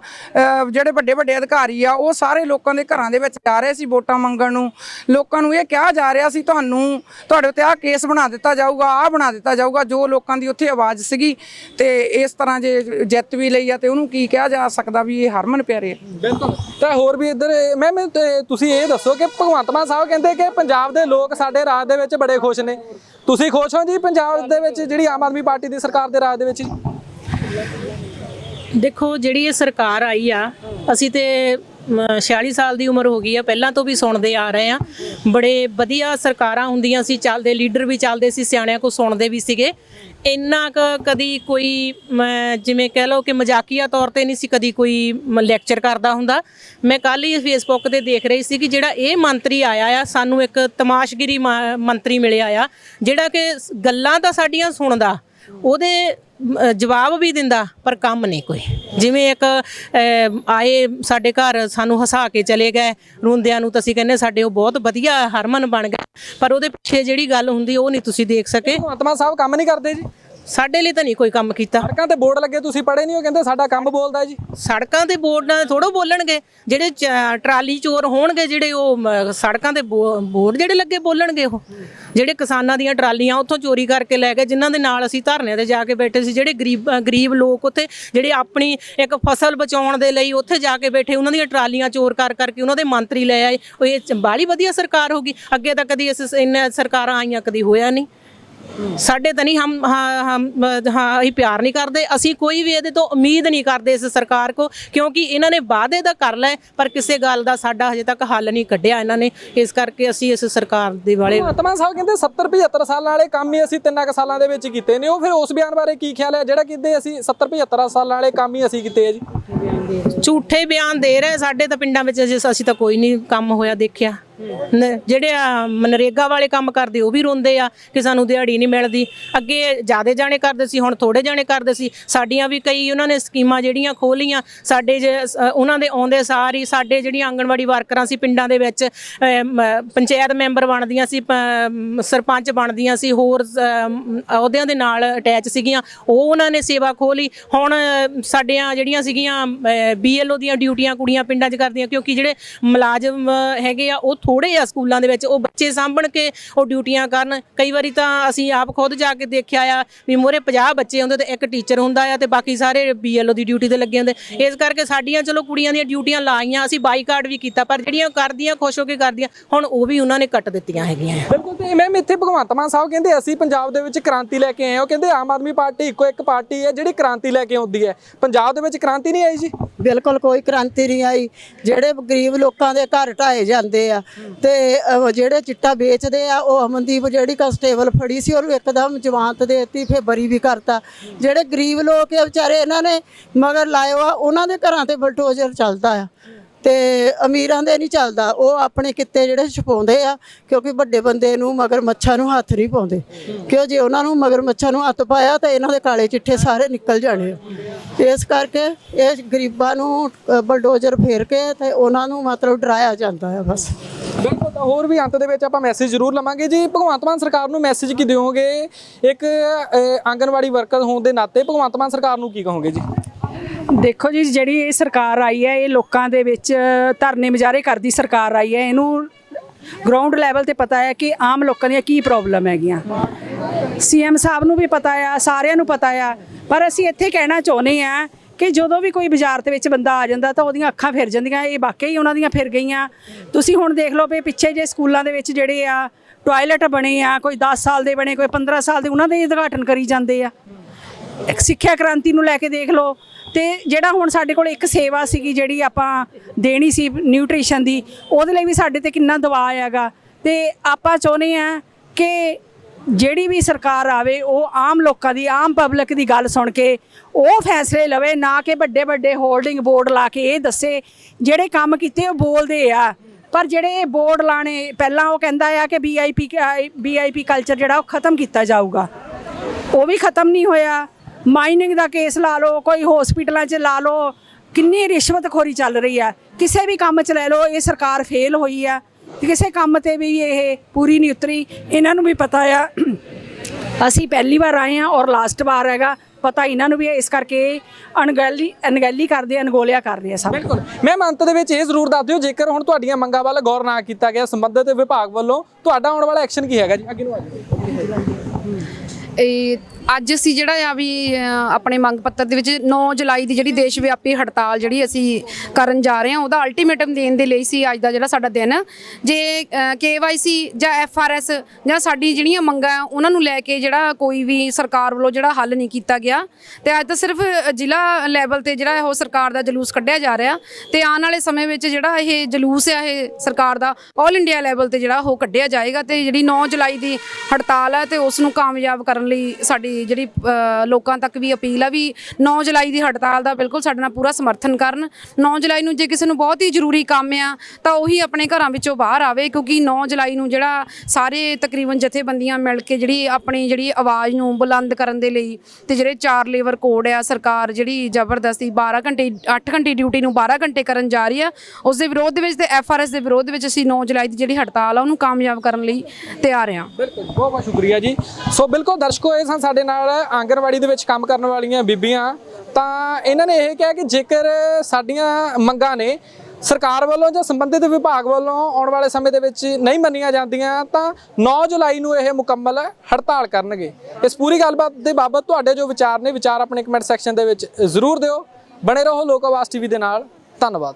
C: ਜਿਹੜੇ ਵੱਡੇ ਵੱਡੇ ਅਧਿਕਾਰੀ ਆ, ਉਹ ਸਾਰੇ ਲੋਕਾਂ ਦੇ ਘਰਾਂ ਦੇ ਵਿੱਚ ਜਾ ਰਹੇ ਸੀ ਵੋਟਾਂ ਮੰਗਣ ਨੂੰ। ਲੋਕਾਂ ਨੂੰ ਇਹ ਕਿਹਾ ਜਾ ਰਿਹਾ ਸੀ, ਤੁਹਾਨੂੰ, ਤੁਹਾਡੇ ਉੱਤੇ ਆਹ ਕੇਸ ਬਣਾ ਦਿੱਤਾ ਜਾਊਗਾ, ਆਹ ਬਣਾ ਦਿੱਤਾ ਜਾਊਗਾ। ਜੋ ਲੋਕਾਂ ਦੀ ਉੱਥੇ ਆਵਾਜ਼ ਸੀਗੀ ਤੇ ਇਸ ਤਰ੍ਹਾਂ ਜੇ ਜਿੱਤ ਵੀ ਲਈ ਆ ਤੇ ਉਹਨੂੰ ਕੀ ਕਿਹਾ ਜਾ ਸਕਦਾ ਵੀ ਇਹ ਹਰਮਨ ਪਿਆਰੇ ਆ?
E: ਬਿਲਕੁਲ। ਤਾਂ ਹੋਰ ਵੀ ਇੱਧਰ, ਮੈਂ ਤੁਸੀਂ ਇਹ ਦੱਸੋ ਕਿ ਭਗਵੰਤ ਮਾਨ ਸਾਹਿਬ ਕਹਿੰਦੇ ਕਿ ਪੰਜਾਬ ਦੇ ਲੋਕ ਸਾਡੇ ਰਾਜ ਦੇ ਵਿੱਚ ਬੜੇ ਖੁਸ਼ ਨੇ। ਤੁਸੀਂ ਖੁਸ਼ ਹੋ ਜੀ ਪੰਜਾਬ ਦੇ ਵਿੱਚ, ਜਿਹੜੀ ਆਮ ਆਦਮੀ ਪਾਰਟੀ ਦੀ ਸਰਕਾਰ ਦੇ ਰਾਜ ਦੇ ਵਿੱਚ ਜੀ?
D: ਦੇਖੋ ਜਿਹੜੀ ਇਹ ਸਰਕਾਰ ਆਈ ਆ ਅਸੀਂ ਤੇ ਮ, 46 ਸਾਲ ਦੀ ਉਮਰ ਹੋ ਗਈ ਆ ਪਹਿਲਾਂ ਤੋਂ ਵੀ ਸੁਣਦੇ ਆ ਰਹੇ ਆ। ਬੜੇ ਵਧੀਆ ਸਰਕਾਰਾਂ ਹੁੰਦੀਆਂ ਸੀ ਚੱਲਦੇ ਲੀਡਰ ਵੀ ਚੱਲਦੇ ਸੀ ਸਿਆਣਿਆਂ ਕੋ ਸੁਣਦੇ ਵੀ ਸੀਗੇ। ਇੰਨਾ ਕੁ ਕਦੀ ਕੋਈ ਜਿਵੇਂ ਕਹਿ ਲਓ ਕਿ ਮਜ਼ਾਕੀਆ ਤੌਰ ਤੇ ਨਹੀਂ ਸੀ ਕਦੀ ਕੋਈ ਲੈਕਚਰ ਕਰਦਾ ਹੁੰਦਾ। ਮੈਂ ਕੱਲ ਹੀ ਫੇਸਬੁੱਕ ਤੇ ਦੇਖ ਰਹੀ ਸੀ ਕਿ ਜਿਹੜਾ ਇਹ ਮੰਤਰੀ ਆਇਆ ਆ ਸਾਨੂੰ ਇੱਕ ਤਮਾਸ਼ਗਿਰੀ ਮ- ਮੰਤਰੀ ਮਿਲਿਆ ਆ ਜਿਹੜਾ ਕਿ ਗੱਲਾਂ ਤਾਂ ਸਾਡੀਆਂ ਸੁਣਦਾ। ਉਹਦੇ ਜਵਾਬ ਵੀ ਦਿੰਦਾ, ਪਰ ਕੰਮ ਨਹੀਂ ਕੋਈ। ਜਿਵੇਂ ਇੱਕ ਆਏ ਸਾਡੇ ਘਰ ਸਾਨੂੰ ਹਸਾ ਕੇ ਚਲੇ ਗਏ, ਰੋਂਦਿਆਂ ਨੂੰ ਤਾਂ ਅਸੀਂ ਕਹਿੰਦੇ ਸਾਡੇ ਉਹ ਬਹੁਤ ਵਧੀਆ ਹਰਮਨ ਬਣ ਗਿਆ ਪਰ ਉਹਦੇ ਪਿੱਛੇ ਜਿਹੜੀ ਗੱਲ ਹੁੰਦੀ, ਉਹ ਨਹੀਂ ਤੁਸੀਂ ਦੇਖ ਸਕੇ।
E: ਭਗਵੰਤ ਸਾਹਿਬ ਕੰਮ ਨਹੀਂ ਕਰਦੇ ਜੀ।
D: ਸਾਡੇ ਲਈ ਤਾਂ ਨਹੀਂ ਕੋਈ ਕੰਮ ਕੀਤਾ।
E: ਸੜਕਾਂ ਤੇ ਬੋਰਡ ਲੱਗੇ ਤੁਸੀਂ ਪੜੇ ਨਹੀਂ ਉਹ ਕਹਿੰਦੇ ਸਾਡਾ ਕੰਮ ਬੋਲਦਾ ਜੀ।
D: ਸੜਕਾਂ ਤੇ ਬੋਰਡ ਨਾਲ ਥੋੜੋ ਬੋਲਣਗੇ ਜਿਹੜੇ ਚ- ਟਰਾਲੀ ਚੋਰ ਹੋਣਗੇ ਜਿਹੜੇ ਉਹ ਮ, ਸੜਕਾਂ ਤੇ ਬੋ- ਬੋਰਡ ਜਿਹੜੇ ਲੱਗੇ ਬੋਲਣਗੇ ਉਹ। ਜਿਹੜੇ ਕਿਸਾਨਾਂ ਦੀਆਂ ਟਰਾਲੀਆਂ ਉੱਥੋਂ ਚੋਰੀ ਕਰਕੇ ਲੈ ਗਏ ਜਿਨ੍ਹਾਂ ਦੇ ਨਾਲ ਅਸੀਂ ਧਰਨੇ ਤੇ ਜਾ ਕੇ ਬੈਠੇ ਸੀ। ਜਿਹੜੇ ਗਰੀਬ ਅ, ਗਰੀਬ ਲੋਕ ਉੱਥੇ ਜਿਹੜੇ ਆਪਣੀ ਇੱਕ ਫਸਲ ਬਚਾਉਣ ਦੇ ਲਈ ਉੱਥੇ ਜਾ ਕੇ ਬੈਠੇ ਉਹਨਾਂ ਦੀਆਂ ਟਰਾਲੀਆਂ ਚੋਰ ਕਰ ਕਰਕੇ ਉਹਨਾਂ ਦੇ ਮੰਤਰੀ ਲੈ ਆਏ। ਉਹ ਇਹ ਬਾਲੀ ਵਧੀਆ ਸਰਕਾਰ ਹੋਗੀ ਅੱਗੇ ਤਾਂ ਕਦੀ ਇਸ ਇੰਨੇ ਸਰਕਾਰਾਂ ਆਈਆਂ ਕਦੀ ਹੋਇਆ ਨਹੀਂ। ਸਾਡੇ ਤਾਂ ਨਹੀਂ, ਹਮ, ਹਾਂ ਹਮ ਹਾਂ, ਅਸੀਂ ਪਿਆਰ ਨਹੀਂ ਕਰਦੇ। ਅਸੀਂ ਕੋਈ ਵੀ ਇਹਦੇ ਤੋਂ ਉਮੀਦ ਨਹੀਂ ਕਰਦੇ ਇਸ ਸਰਕਾਰ ਕੋ, ਕਿਉਂਕਿ ਇਹਨਾਂ ਨੇ ਵਾਅਦੇ ਤਾਂ ਕਰ ਲਏ, ਪਰ ਕਿਸੇ ਗੱਲ ਦਾ ਸਾਡਾ ਹਜੇ ਤੱਕ ਹੱਲ ਨਹੀਂ ਕੱਢਿਆ ਇਹਨਾਂ ਨੇ। ਇਸ ਕਰਕੇ ਅਸੀਂ ਇਸ ਸਰਕਾਰ ਦੇ ਵਾਲੇ
E: ਭਗਵੰਤ ਸਾਹਿਬ ਕਹਿੰਦੇ 70 75 ਸਾਲਾਂ ਵਾਲੇ ਕੰਮ ਹੀ ਅਸੀਂ ਤਿੰਨਾਂ ਕੁ ਸਾਲਾਂ ਦੇ ਵਿੱਚ ਕੀਤੇ ਨੇ। ਉਹ ਫਿਰ ਉਸ ਬਿਆਨ ਬਾਰੇ ਕੀ ਖਿਆਲ ਹੈ? ਜਿਹੜਾ ਕਿਤੇ ਅਸੀਂ 70 75 ਸਾਲਾਂ ਵਾਲੇ ਕੰਮ ਹੀ ਅਸੀਂ ਕੀਤੇ ਆ ਜੀ।
D: ਝੂਠੇ ਬਿਆਨ ਦੇ ਰਹੇ ਸਾਡੇ ਤਾਂ ਪਿੰਡਾਂ ਵਿੱਚ ਅਜੇ ਅਸੀਂ ਤਾਂ ਕੋਈ ਨਹੀਂ ਕੰਮ ਹੋਇਆ ਦੇਖਿਆ। ਨ- ਜਿਹੜੇ ਆ ਮਨਰੇਗਾ ਵਾਲੇ ਕੰਮ ਕਰਦੇ ਉਹ ਵੀ ਰੋਂਦੇ ਆ ਕਿ ਸਾਨੂੰ ਦਿਹਾੜੀ ਨਹੀਂ ਮਿਲਦੀ। ਅੱਗੇ ਜਿਆਦੇ ਜਾਣੇ ਕਰਦੇ ਸੀ ਹੁਣ ਥੋੜੇ ਜਾਣੇ ਕਰਦੇ ਸੀ। ਸਾਡੀਆਂ ਵੀ ਕਈ ਉਹਨਾਂ ਨੇ ਸਕੀਮਾਂ ਜਿਹੜੀਆਂ ਖੋਲੀਆਂ ਸਾਡੇ ਜੇ ਅ, ਉਹਨਾਂ ਦੇ ਆਉਂਦੇ ਸਾਰ ਹੀ ਸਾਡੇ ਜਿਹੜੀਆਂ ਆਂਗਣਵਾੜੀ ਵਰਕਰਾਂ ਸੀ ਪਿੰਡਾਂ ਦੇ ਵਿੱਚ ਅ, ਮ- ਪੰਚਾਇਤ ਮੈਂਬਰ ਬਣਦੀਆਂ ਸੀ ਪ- ਮ, ਸਰਪੰਚ ਬਣਦੀਆਂ ਸੀ ਹੋਰ ਅ, ਮ, ਅਹੁਦਿਆਂ ਦੇ ਨਾਲ ਅਟੈਚ ਸੀਗੀਆਂ। ਉਹ ਉਹਨਾਂ ਨੇ ਸੇਵਾ ਖੋਲੀ ਹੁਣ ਅ, ਸਾਡੀਆਂ ਜਿਹੜੀਆਂ ਸੀਗੀਆਂ ਬੀਐਲਓ ਦੀਆਂ ਡਿਊਟੀਆਂ ਕੁੜੀਆਂ ਪਿੰਡਾਂ 'ਚ ਕਰਦੀਆਂ ਕਿਉਂਕਿ ਜਿਹੜੇ ਮੁਲਾਜ਼ਮ ਹੈਗੇ ਆ, ਉਹ ਥੋੜੇ ਆ ਸਕੂਲਾਂ ਦੇ ਵਿੱਚ, ਉਹ ਬੱਚੇ ਸਾਂਭਣ ਕੇ ਉਹ ਡਿਊਟੀਆਂ ਕਰਨ। ਕਈ ਵਾਰੀ ਤਾਂ ਅਸੀਂ ਆਪ ਖੁਦ ਜਾ ਕੇ ਦੇਖਿਆ ਆ ਵੀ ਮੋਰੇ 50 ਬੱਚੇ ਹੁੰਦੇ ਤੇ ਇੱਕ ਟੀਚਰ ਹੁੰਦਾ ਆ ਤੇ ਬਾਕੀ ਸਾਰੇ ਬੀਐਲਓ ਦੀ ਡਿਊਟੀ ਤੇ ਲੱਗੇ ਹੁੰਦੇ। ਇਸ ਕਰਕੇ ਸਾਡੀਆਂ ਚਲੋ ਕੁੜੀਆਂ ਦੀਆਂ ਡਿਊਟੀਆਂ ਲਾਈਆਂ, ਅਸੀਂ ਬਾਈਕਾਟ ਵੀ ਕੀਤਾ, ਪਰ ਜਿਹੜੀਆਂ ਕਰਦੀਆਂ, ਖੁਸ਼ ਹੋ ਕੇ ਕਰਦੀਆਂ, ਹੁਣ ਉਹ ਵੀ ਉਹਨਾਂ ਨੇ ਕੱਟ ਦਿੱਤੀਆਂ ਹੈਗੀਆਂ
E: ਬਿਲਕੁਲ ਤੇ ਮੈਮ ਇੱਥੇ ਭਗਵੰਤ ਮਾਨ ਸਾਹਿਬ ਕਹਿੰਦੇ, ਅਸੀਂ ਪੰਜਾਬ ਦੇ ਵਿੱਚ ਕ੍ਰਾਂਤੀ ਲੈ ਕੇ ਆਏ ਹਾਂ। ਉਹ ਕਹਿੰਦੇ, ਆਮ ਆਦਮੀ ਪਾਰਟੀ ਇੱਕੋ ਇੱਕ ਪਾਰਟੀ ਹੈ ਜਿਹੜੀ ਕ੍ਰਾਂਤੀ ਲੈ ਕੇ ਆਉਂਦੀ ਹੈ। ਪੰਜਾਬ ਦੇ ਵਿੱਚ ਕ੍ਰਾਂਤੀ ਨਹੀਂ ਆਈ ਜੀ?
F: ਬਿਲਕੁਲ ਕੋਈ ਕ੍ਰਾਂਤੀ ਨਹੀਂ ਆਈ। ਜਿਹੜੇ ਗਰੀਬ ਲੋਕਾਂ ਦੇ ਘਰ ਢਾਏ ਜਾਂਦੇ ਆ ਤੇ ਅਹ, ਜਿਹੜੇ ਚਿੱਟਾ ਵੇਚਦੇ ਆ ਉਹ ਅਮਨਦੀਪ ਜਿਹੜੀ ਕਨਸਟੇਬਲ ਫੜੀ ਸੀ ਉਹਨੂੰ ਇੱਕਦਮ ਜ਼ਮਾਨਤ ਦੇ ਦਿੱਤੀ ਫਿਰ ਬਰੀ ਵੀ ਕਰਤਾ। ਜਿਹੜੇ ਗਰੀਬ ਲੋਕ ਆ ਵਿਚਾਰੇ ਇਹਨਾਂ ਨੇ ਮਗਰ ਲਾਇਓ ਆ ਉਹਨਾਂ ਦੇ ਘਰਾਂ ਤੇ ਬਲਟੋਜ਼ਰ ਚੱਲਦਾ ਆ। ਤੇ ਅਮੀਰਾਂ ਦੇ ਨਹੀਂ ਚੱਲਦਾ। ਉਹ ਆਪਣੇ ਕਿੱਤੇ ਜਿਹੜੇ ਛਪਾਉਂਦੇ ਆ ਕਿਉਂਕਿ ਵੱਡੇ ਬੰਦੇ ਨੂੰ ਮਗਰ ਮੱਛਾਂ ਨੂੰ ਹੱਥ ਨਹੀਂ ਪਾਉਂਦੇ। ਕਿਉਂ ਜੇ ਉਹਨਾਂ ਨੂੰ ਮਗਰ ਮੱਛਾਂ ਨੂੰ ਹੱਥ ਪਾਇਆ ਤਾਂ ਇਹਨਾਂ ਦੇ ਕਾਲੇ ਚਿੱਠੇ ਸਾਰੇ ਨਿਕਲ ਜਾਣੇ ਆ। ਇਸ ਕਰਕੇ ਇਹ ਗਰੀਬਾਂ ਨੂੰ ਬਲਡੋਜ਼ਰ ਫੇਰ ਕੇ ਤੇ ਉਹਨਾਂ ਨੂੰ ਮਤਲਬ ਡਰਾਇਆ ਜਾਂਦਾ ਹੈ ਬਸ।
E: ਬਿਲਕੁਲ ਤਾਂ ਹੋਰ ਵੀ ਅੰਤ ਦੇ ਵਿੱਚ ਆਪਾਂ ਮੈਸੇਜ ਜ਼ਰੂਰ ਲਵਾਂਗੇ ਜੀ। ਭਗਵੰਤ ਮਾਨ ਸਰਕਾਰ ਨੂੰ ਮੈਸੇਜ ਕੀ ਦਿਓਗੇ? ਇੱਕ ਅਹ, ਆਂਗਣਵਾੜੀ ਵਰਕਰ ਹੋਣ ਦੇ ਨਾਤੇ ਭਗਵੰਤ ਮਾਨ ਸਰਕਾਰ ਨੂੰ ਕੀ ਕਹੋਗੇ ਜੀ?
B: ਦੇਖੋ ਜੀ, ਜਿਹੜੀ ਇਹ ਸਰਕਾਰ ਆਈ ਹੈ, ਇਹ ਲੋਕਾਂ ਦੇ ਵਿੱਚ ਧਰਨੇ ਮੁਜ਼ਾਹਰੇ ਕਰਦੀ ਸਰਕਾਰ ਆਈ ਹੈ, ਇਹਨੂੰ ਗਰਾਊਂਡ ਲੈਵਲ ਤੇ ਪਤਾ ਹੈ ਕਿ ਆਮ ਲੋਕਾਂ ਦੀਆਂ ਕੀ ਪ੍ਰੋਬਲਮ ਹੈਗੀਆਂ। ਸੀਐਮ ਸਾਹਿਬ ਨੂੰ ਵੀ ਪਤਾ ਆ, ਸਾਰਿਆਂ ਨੂੰ ਪਤਾ ਆ, ਪਰ ਅਸੀਂ ਇੱਥੇ ਕਹਿਣਾ ਚਾਹੁੰਦੇ ਆ ਕਿ ਜਦੋਂ ਵੀ ਕੋਈ ਬਾਜ਼ਾਰ ਦੇ ਵਿੱਚ ਬੰਦਾ ਆ ਜਾਂਦਾ ਤਾਂ ਉਹਦੀਆਂ ਅੱਖਾਂ ਫਿਰ ਜਾਂਦੀਆਂ, ਇਹ ਵਾਕਈ ਉਹਨਾਂ ਦੀਆਂ ਫਿਰ ਗਈਆਂ। ਤੁਸੀਂ ਹੁਣ ਦੇਖ ਲਓ ਵੀ ਪਿੱਛੇ ਜੇ ਸਕੂਲਾਂ ਦੇ ਵਿੱਚ ਜਿਹੜੇ ਆ ਟਾਇਲਟ ਬਣੇ ਆ, ਕੋਈ 10 ਸਾਲ ਦੇ ਬਣੇ, ਕੋਈ 15 ਸਾਲ ਦੇ, ਉਹਨਾਂ ਦੇ ਉਦਘਾਟਨ ਕਰੀ ਜਾਂਦੇ ਆ। ਇੱਕ ਸਿੱਖਿਆ ਕ੍ਰਾਂਤੀ ਨੂੰ ਲੈ ਕੇ ਦੇਖ ਲਓ ਤੇ ਜਿਹੜਾ ਹੁਣ ਸਾਡੇ ਕੋਲ ਇੱਕ ਸੇਵਾ ਸੀਗੀ ਜਿਹੜੀ ਆਪਾਂ ਦੇਣੀ ਸੀ ਨਿਊਟ੍ਰੀਸ਼ਨ ਦੀ, ਉਹਦੇ ਲਈ ਵੀ ਸਾਡੇ ਤੇ ਕਿੰਨਾ ਦਬਾਅ ਹੈਗਾ ਤੇ ਆਪਾਂ ਚਾਹੁੰਦੇ ਆ ਕਿ ਜਿਹੜੀ ਵੀ ਸਰਕਾਰ ਆਵੇ, ਉਹ ਆਮ ਲੋਕਾਂ ਦੀ, ਆਮ ਪਬਲਿਕ ਦੀ ਗੱਲ ਸੁਣ ਕੇ ਉਹ ਫੈਸਲੇ ਲਵੇ, ਨਾ ਕਿ ਵੱਡੇ ਵੱਡੇ ਹੋਲਡਿੰਗ ਬੋਰਡ ਲਾ ਕੇ ਇਹ ਦੱਸੇ ਜਿਹੜੇ ਕੰਮ ਕੀਤੇ ਉਹ ਬੋਲਦੇ ਆ। ਪਰ ਜਿਹੜੇ ਬੋਰਡ ਲਾਣੇ, ਪਹਿਲਾਂ ਉਹ ਕਹਿੰਦਾ ਆ ਕਿ ਵੀਆਈਪੀ ਵੀਆਈਪੀ ਕਲਚਰ ਜਿਹੜਾ ਉਹ ਖਤਮ ਕੀਤਾ ਜਾਊਗਾ। ਉਹ ਵੀ ਖਤਮ ਨਹੀਂ ਹੋਇਆ। ਮਾਈਨਿੰਗ ਦਾ ਕੇਸ ਲਾ ਲਓ ਕੋਈ ਹਸਪੀਟਲਾਂ 'ਚ ਲਾ ਲਓ ਕਿੰਨੀ ਰਿਸ਼ਵਤਖੋਰੀ ਚੱਲ ਰਹੀ ਆ ਕਿਸੇ ਵੀ ਕੰਮ 'ਚ ਲੈ ਲਓ ਇਹ ਸਰਕਾਰ ਫੇਲ ਹੋਈ ਆ ਕਿਸੇ ਕੰਮ ਤੇ ਵੀ ਇਹ ਪੂਰੀ ਨਹੀਂ ਉਤਰੀ। ਇਹਨਾਂ ਨੂੰ ਵੀ ਪਤਾ ਆ ਅਸੀਂ ਪਹਿਲੀ ਵਾਰ ਆਏ ਆ ਔਰ ਲਾਸਟ ਵਾਰ ਹੈਗਾ। ਪਤਾ ਇਹਨਾਂ ਨੂੰ ਵੀ ਹੈ, ਇਸ ਕਰਕੇ ਅਣਗਹਿਲੀ ਅਣਗਹਿਲੀ ਕਰਦੇ ਅਣਗੋਲਿਆ ਕਰ ਰਹੇ ਆ ਸਭ।
E: ਬਿਲਕੁਲ। ਮੈਮ ਅੰਤ ਦੇ ਵਿੱਚ ਇਹ ਜ਼ਰੂਰ ਦੱਸ ਦਿਓ ਜੇਕਰ ਹੁਣ ਤੁਹਾਡੀਆਂ ਮੰਗਾਂ ਵੱਲ ਗੌਰ ਨਾ ਕੀਤਾ ਗਿਆ ਸੰਬੰਧਿਤ ਵਿਭਾਗ ਵੱਲੋਂ ਤੁਹਾਡਾ ਆਉਣ ਵਾਲਾ ਐਕਸ਼ਨ ਕੀ ਹੈਗਾ ਜੀ? ਅੱਗੇ ਨੂੰ ਆ ਜਾਓ।
A: ਇਹ ਅੱਜ ਅਸੀਂ ਜਿਹੜਾ ਆ ਵੀ ਆਪਣੇ ਮੰਗ ਪੱਤਰ ਦੇ ਵਿੱਚ 9 ਜੁਲਾਈ ਦੀ ਜਿਹੜੀ ਦੇਸ਼ ਵਿਆਪੀ ਹੜਤਾਲ ਜਿਹੜੀ ਅਸੀਂ ਕਰਨ ਜਾ ਰਹੇ ਹਾਂ, ਉਹਦਾ ਅਲਟੀਮੇਟਮ ਦੇਣ ਦੇ ਲਈ ਸੀ ਅੱਜ ਦਾ ਜਿਹੜਾ ਸਾਡਾ ਦਿਨ। ਜੇ ਕੇਵਾਈਸੀ ਜਾਂ ਐਫਆਰਐਸ ਜਾਂ ਸਾਡੀ ਜਿਹੜੀਆਂ ਮੰਗਾਂ ਉਹਨਾਂ ਨੂੰ ਲੈ ਕੇ ਜਿਹੜਾ ਕੋਈ ਵੀ ਸਰਕਾਰ ਵੱਲੋਂ ਜਿਹੜਾ ਹੱਲ ਨਹੀਂ ਕੀਤਾ ਗਿਆ, ਤੇ ਅੱਜ ਤਾਂ ਸਿਰਫ ਜ਼ਿਲ੍ਹਾ ਲੈਵਲ ਤੇ ਜਿਹੜਾ ਉਹ ਸਰਕਾਰ ਦਾ ਜਲੂਸ ਕੱਢਿਆ ਜਾ ਰਿਹਾ। ਤੇ ਆਉਣ ਵਾਲੇ ਸਮੇਂ ਵਿੱਚ ਜਿਹੜਾ ਇਹ ਜਲੂਸ ਆ, ਇਹ ਸਰਕਾਰ ਦਾ ਆਲ ਇੰਡੀਆ ਲੈਵਲ ਤੇ ਜਿਹੜਾ ਉਹ ਕੱਢਿਆ ਜਾਏਗਾ, ਤੇ ਜਿਹੜੀ 9 ਜੁਲਾਈ ਦੀ ਹੜਤਾਲ ਹੈ ਤੇ ਉਸ ਨੂੰ ਕਾਮਯਾਬ ਕਰਨ ਲਈ ਸਾਡੀ ਜਿਹੜੀ ਅ, ਲੋਕਾਂ ਤੱਕ ਵੀ ਅਪੀਲ ਆ ਵੀ 9 ਜੁਲਾਈ ਦੀ ਹੜਤਾਲ ਦਾ ਬਿਲਕੁਲ ਸਾਡੇ ਨਾਲ ਪੂਰਾ ਸਮਰਥਨ ਕਰਨ। 9 ਜੁਲਾਈ ਨੂੰ ਜੇ ਕਿਸੇ ਨੂੰ ਬਹੁਤ ਹੀ ਜ਼ਰੂਰੀ ਕੰਮ ਆ ਤਾਂ ਉਹੀ ਆਪਣੇ ਘਰਾਂ ਵਿੱਚੋਂ ਬਾਹਰ ਆਵੇ ਕਿਉਂਕਿ 9 ਜੁਲਾਈ ਨੂੰ ਜਿਹੜਾ ਸਾਰੇ ਤਕਰੀਬਨ ਜਥੇਬੰਦੀਆਂ ਮਿਲ ਕੇ ਜਿਹੜੀ ਆਪਣੀ ਜਿਹੜੀ ਆਵਾਜ਼ ਨੂੰ ਬੁਲੰਦ ਕਰਨ ਦੇ ਲਈ ਤੇ ਜਿਹੜੇ ਚਾਰ ਲੇਬਰ ਕੋਡ ਆ ਸਰਕਾਰ ਜਿਹੜੀ ਜ਼ਬਰਦਸਤੀ 12 ਘੰਟੇ 8 ਘੰਟੇ ਡਿਊਟੀ ਨੂੰ 12 ਘੰਟੇ ਕਰਨ ਜਾ ਰਹੀ ਆ ਉਸ ਦੇ ਵਿਰੋਧ ਦੇ ਵਿੱਚ ਤੇ ਐਫਆਰਐਸ ਦੇ ਵਿਰੋਧ ਦੇ ਵਿੱਚ ਅਸੀਂ 9 ਜੁਲਾਈ ਦੀ ਜਿਹੜੀ ਹੜਤਾਲ ਆ ਉਹਨੂੰ ਕਾਮਯਾਬ ਕਰਨ ਲਈ ਤਿਆਰ ਆ
E: ਬਿਲਕੁਲ ਬਹੁਤ ਬਹੁਤ ਸ਼ੁਕਰੀਆ ਜੀ। ਸੋ ਬਿਲਕੁਲ ਦਰਸ਼ਕੋ ਇਹ ਸਨ ਸਾਡੇ ਨਾਲ ਆਂਗਣਵਾੜੀ ਦੇ ਵਿੱਚ ਕੰਮ ਕਰਨ ਵਾਲੀਆਂ ਬੀਬੀਆਂ, ਤਾਂ ਇਹਨਾਂ ਨੇ ਇਹ ਕਿਹਾ ਕਿ ਜੇਕਰ ਸਾਡੀਆਂ ਮੰਗਾਂ ਨੇ ਸਰਕਾਰ ਵੱਲੋਂ ਜਾਂ ਸੰਬੰਧਿਤ ਵਿਭਾਗ ਵੱਲੋਂ ਆਉਣ ਵਾਲੇ ਸਮੇਂ ਦੇ ਵਿੱਚ ਨਹੀਂ ਮੰਨੀਆਂ ਜਾਂਦੀਆਂ, ਤਾਂ 9 ਜੁਲਾਈ ਨੂੰ ਇਹ ਮੁਕੰਮਲ ਹੜਤਾਲ ਕਰਨਗੇ। ਇਸ ਪੂਰੀ ਗੱਲਬਾਤ ਦੇ ਬਾਬਤ ਤੁਹਾਡੇ ਜੋ ਵਿਚਾਰ ਨੇ, ਵਿਚਾਰ ਆਪਣੇ ਕਮੈਂਟ ਸੈਕਸ਼ਨ ਦੇ ਵਿੱਚ ਜ਼ਰੂਰ ਦਿਓ। ਬਣੇ ਰਹੋ ਲੋਕ ਆਵਾਜ਼ ਟੀਵੀ ਦੇ ਨਾਲ। ਧੰਨਵਾਦ।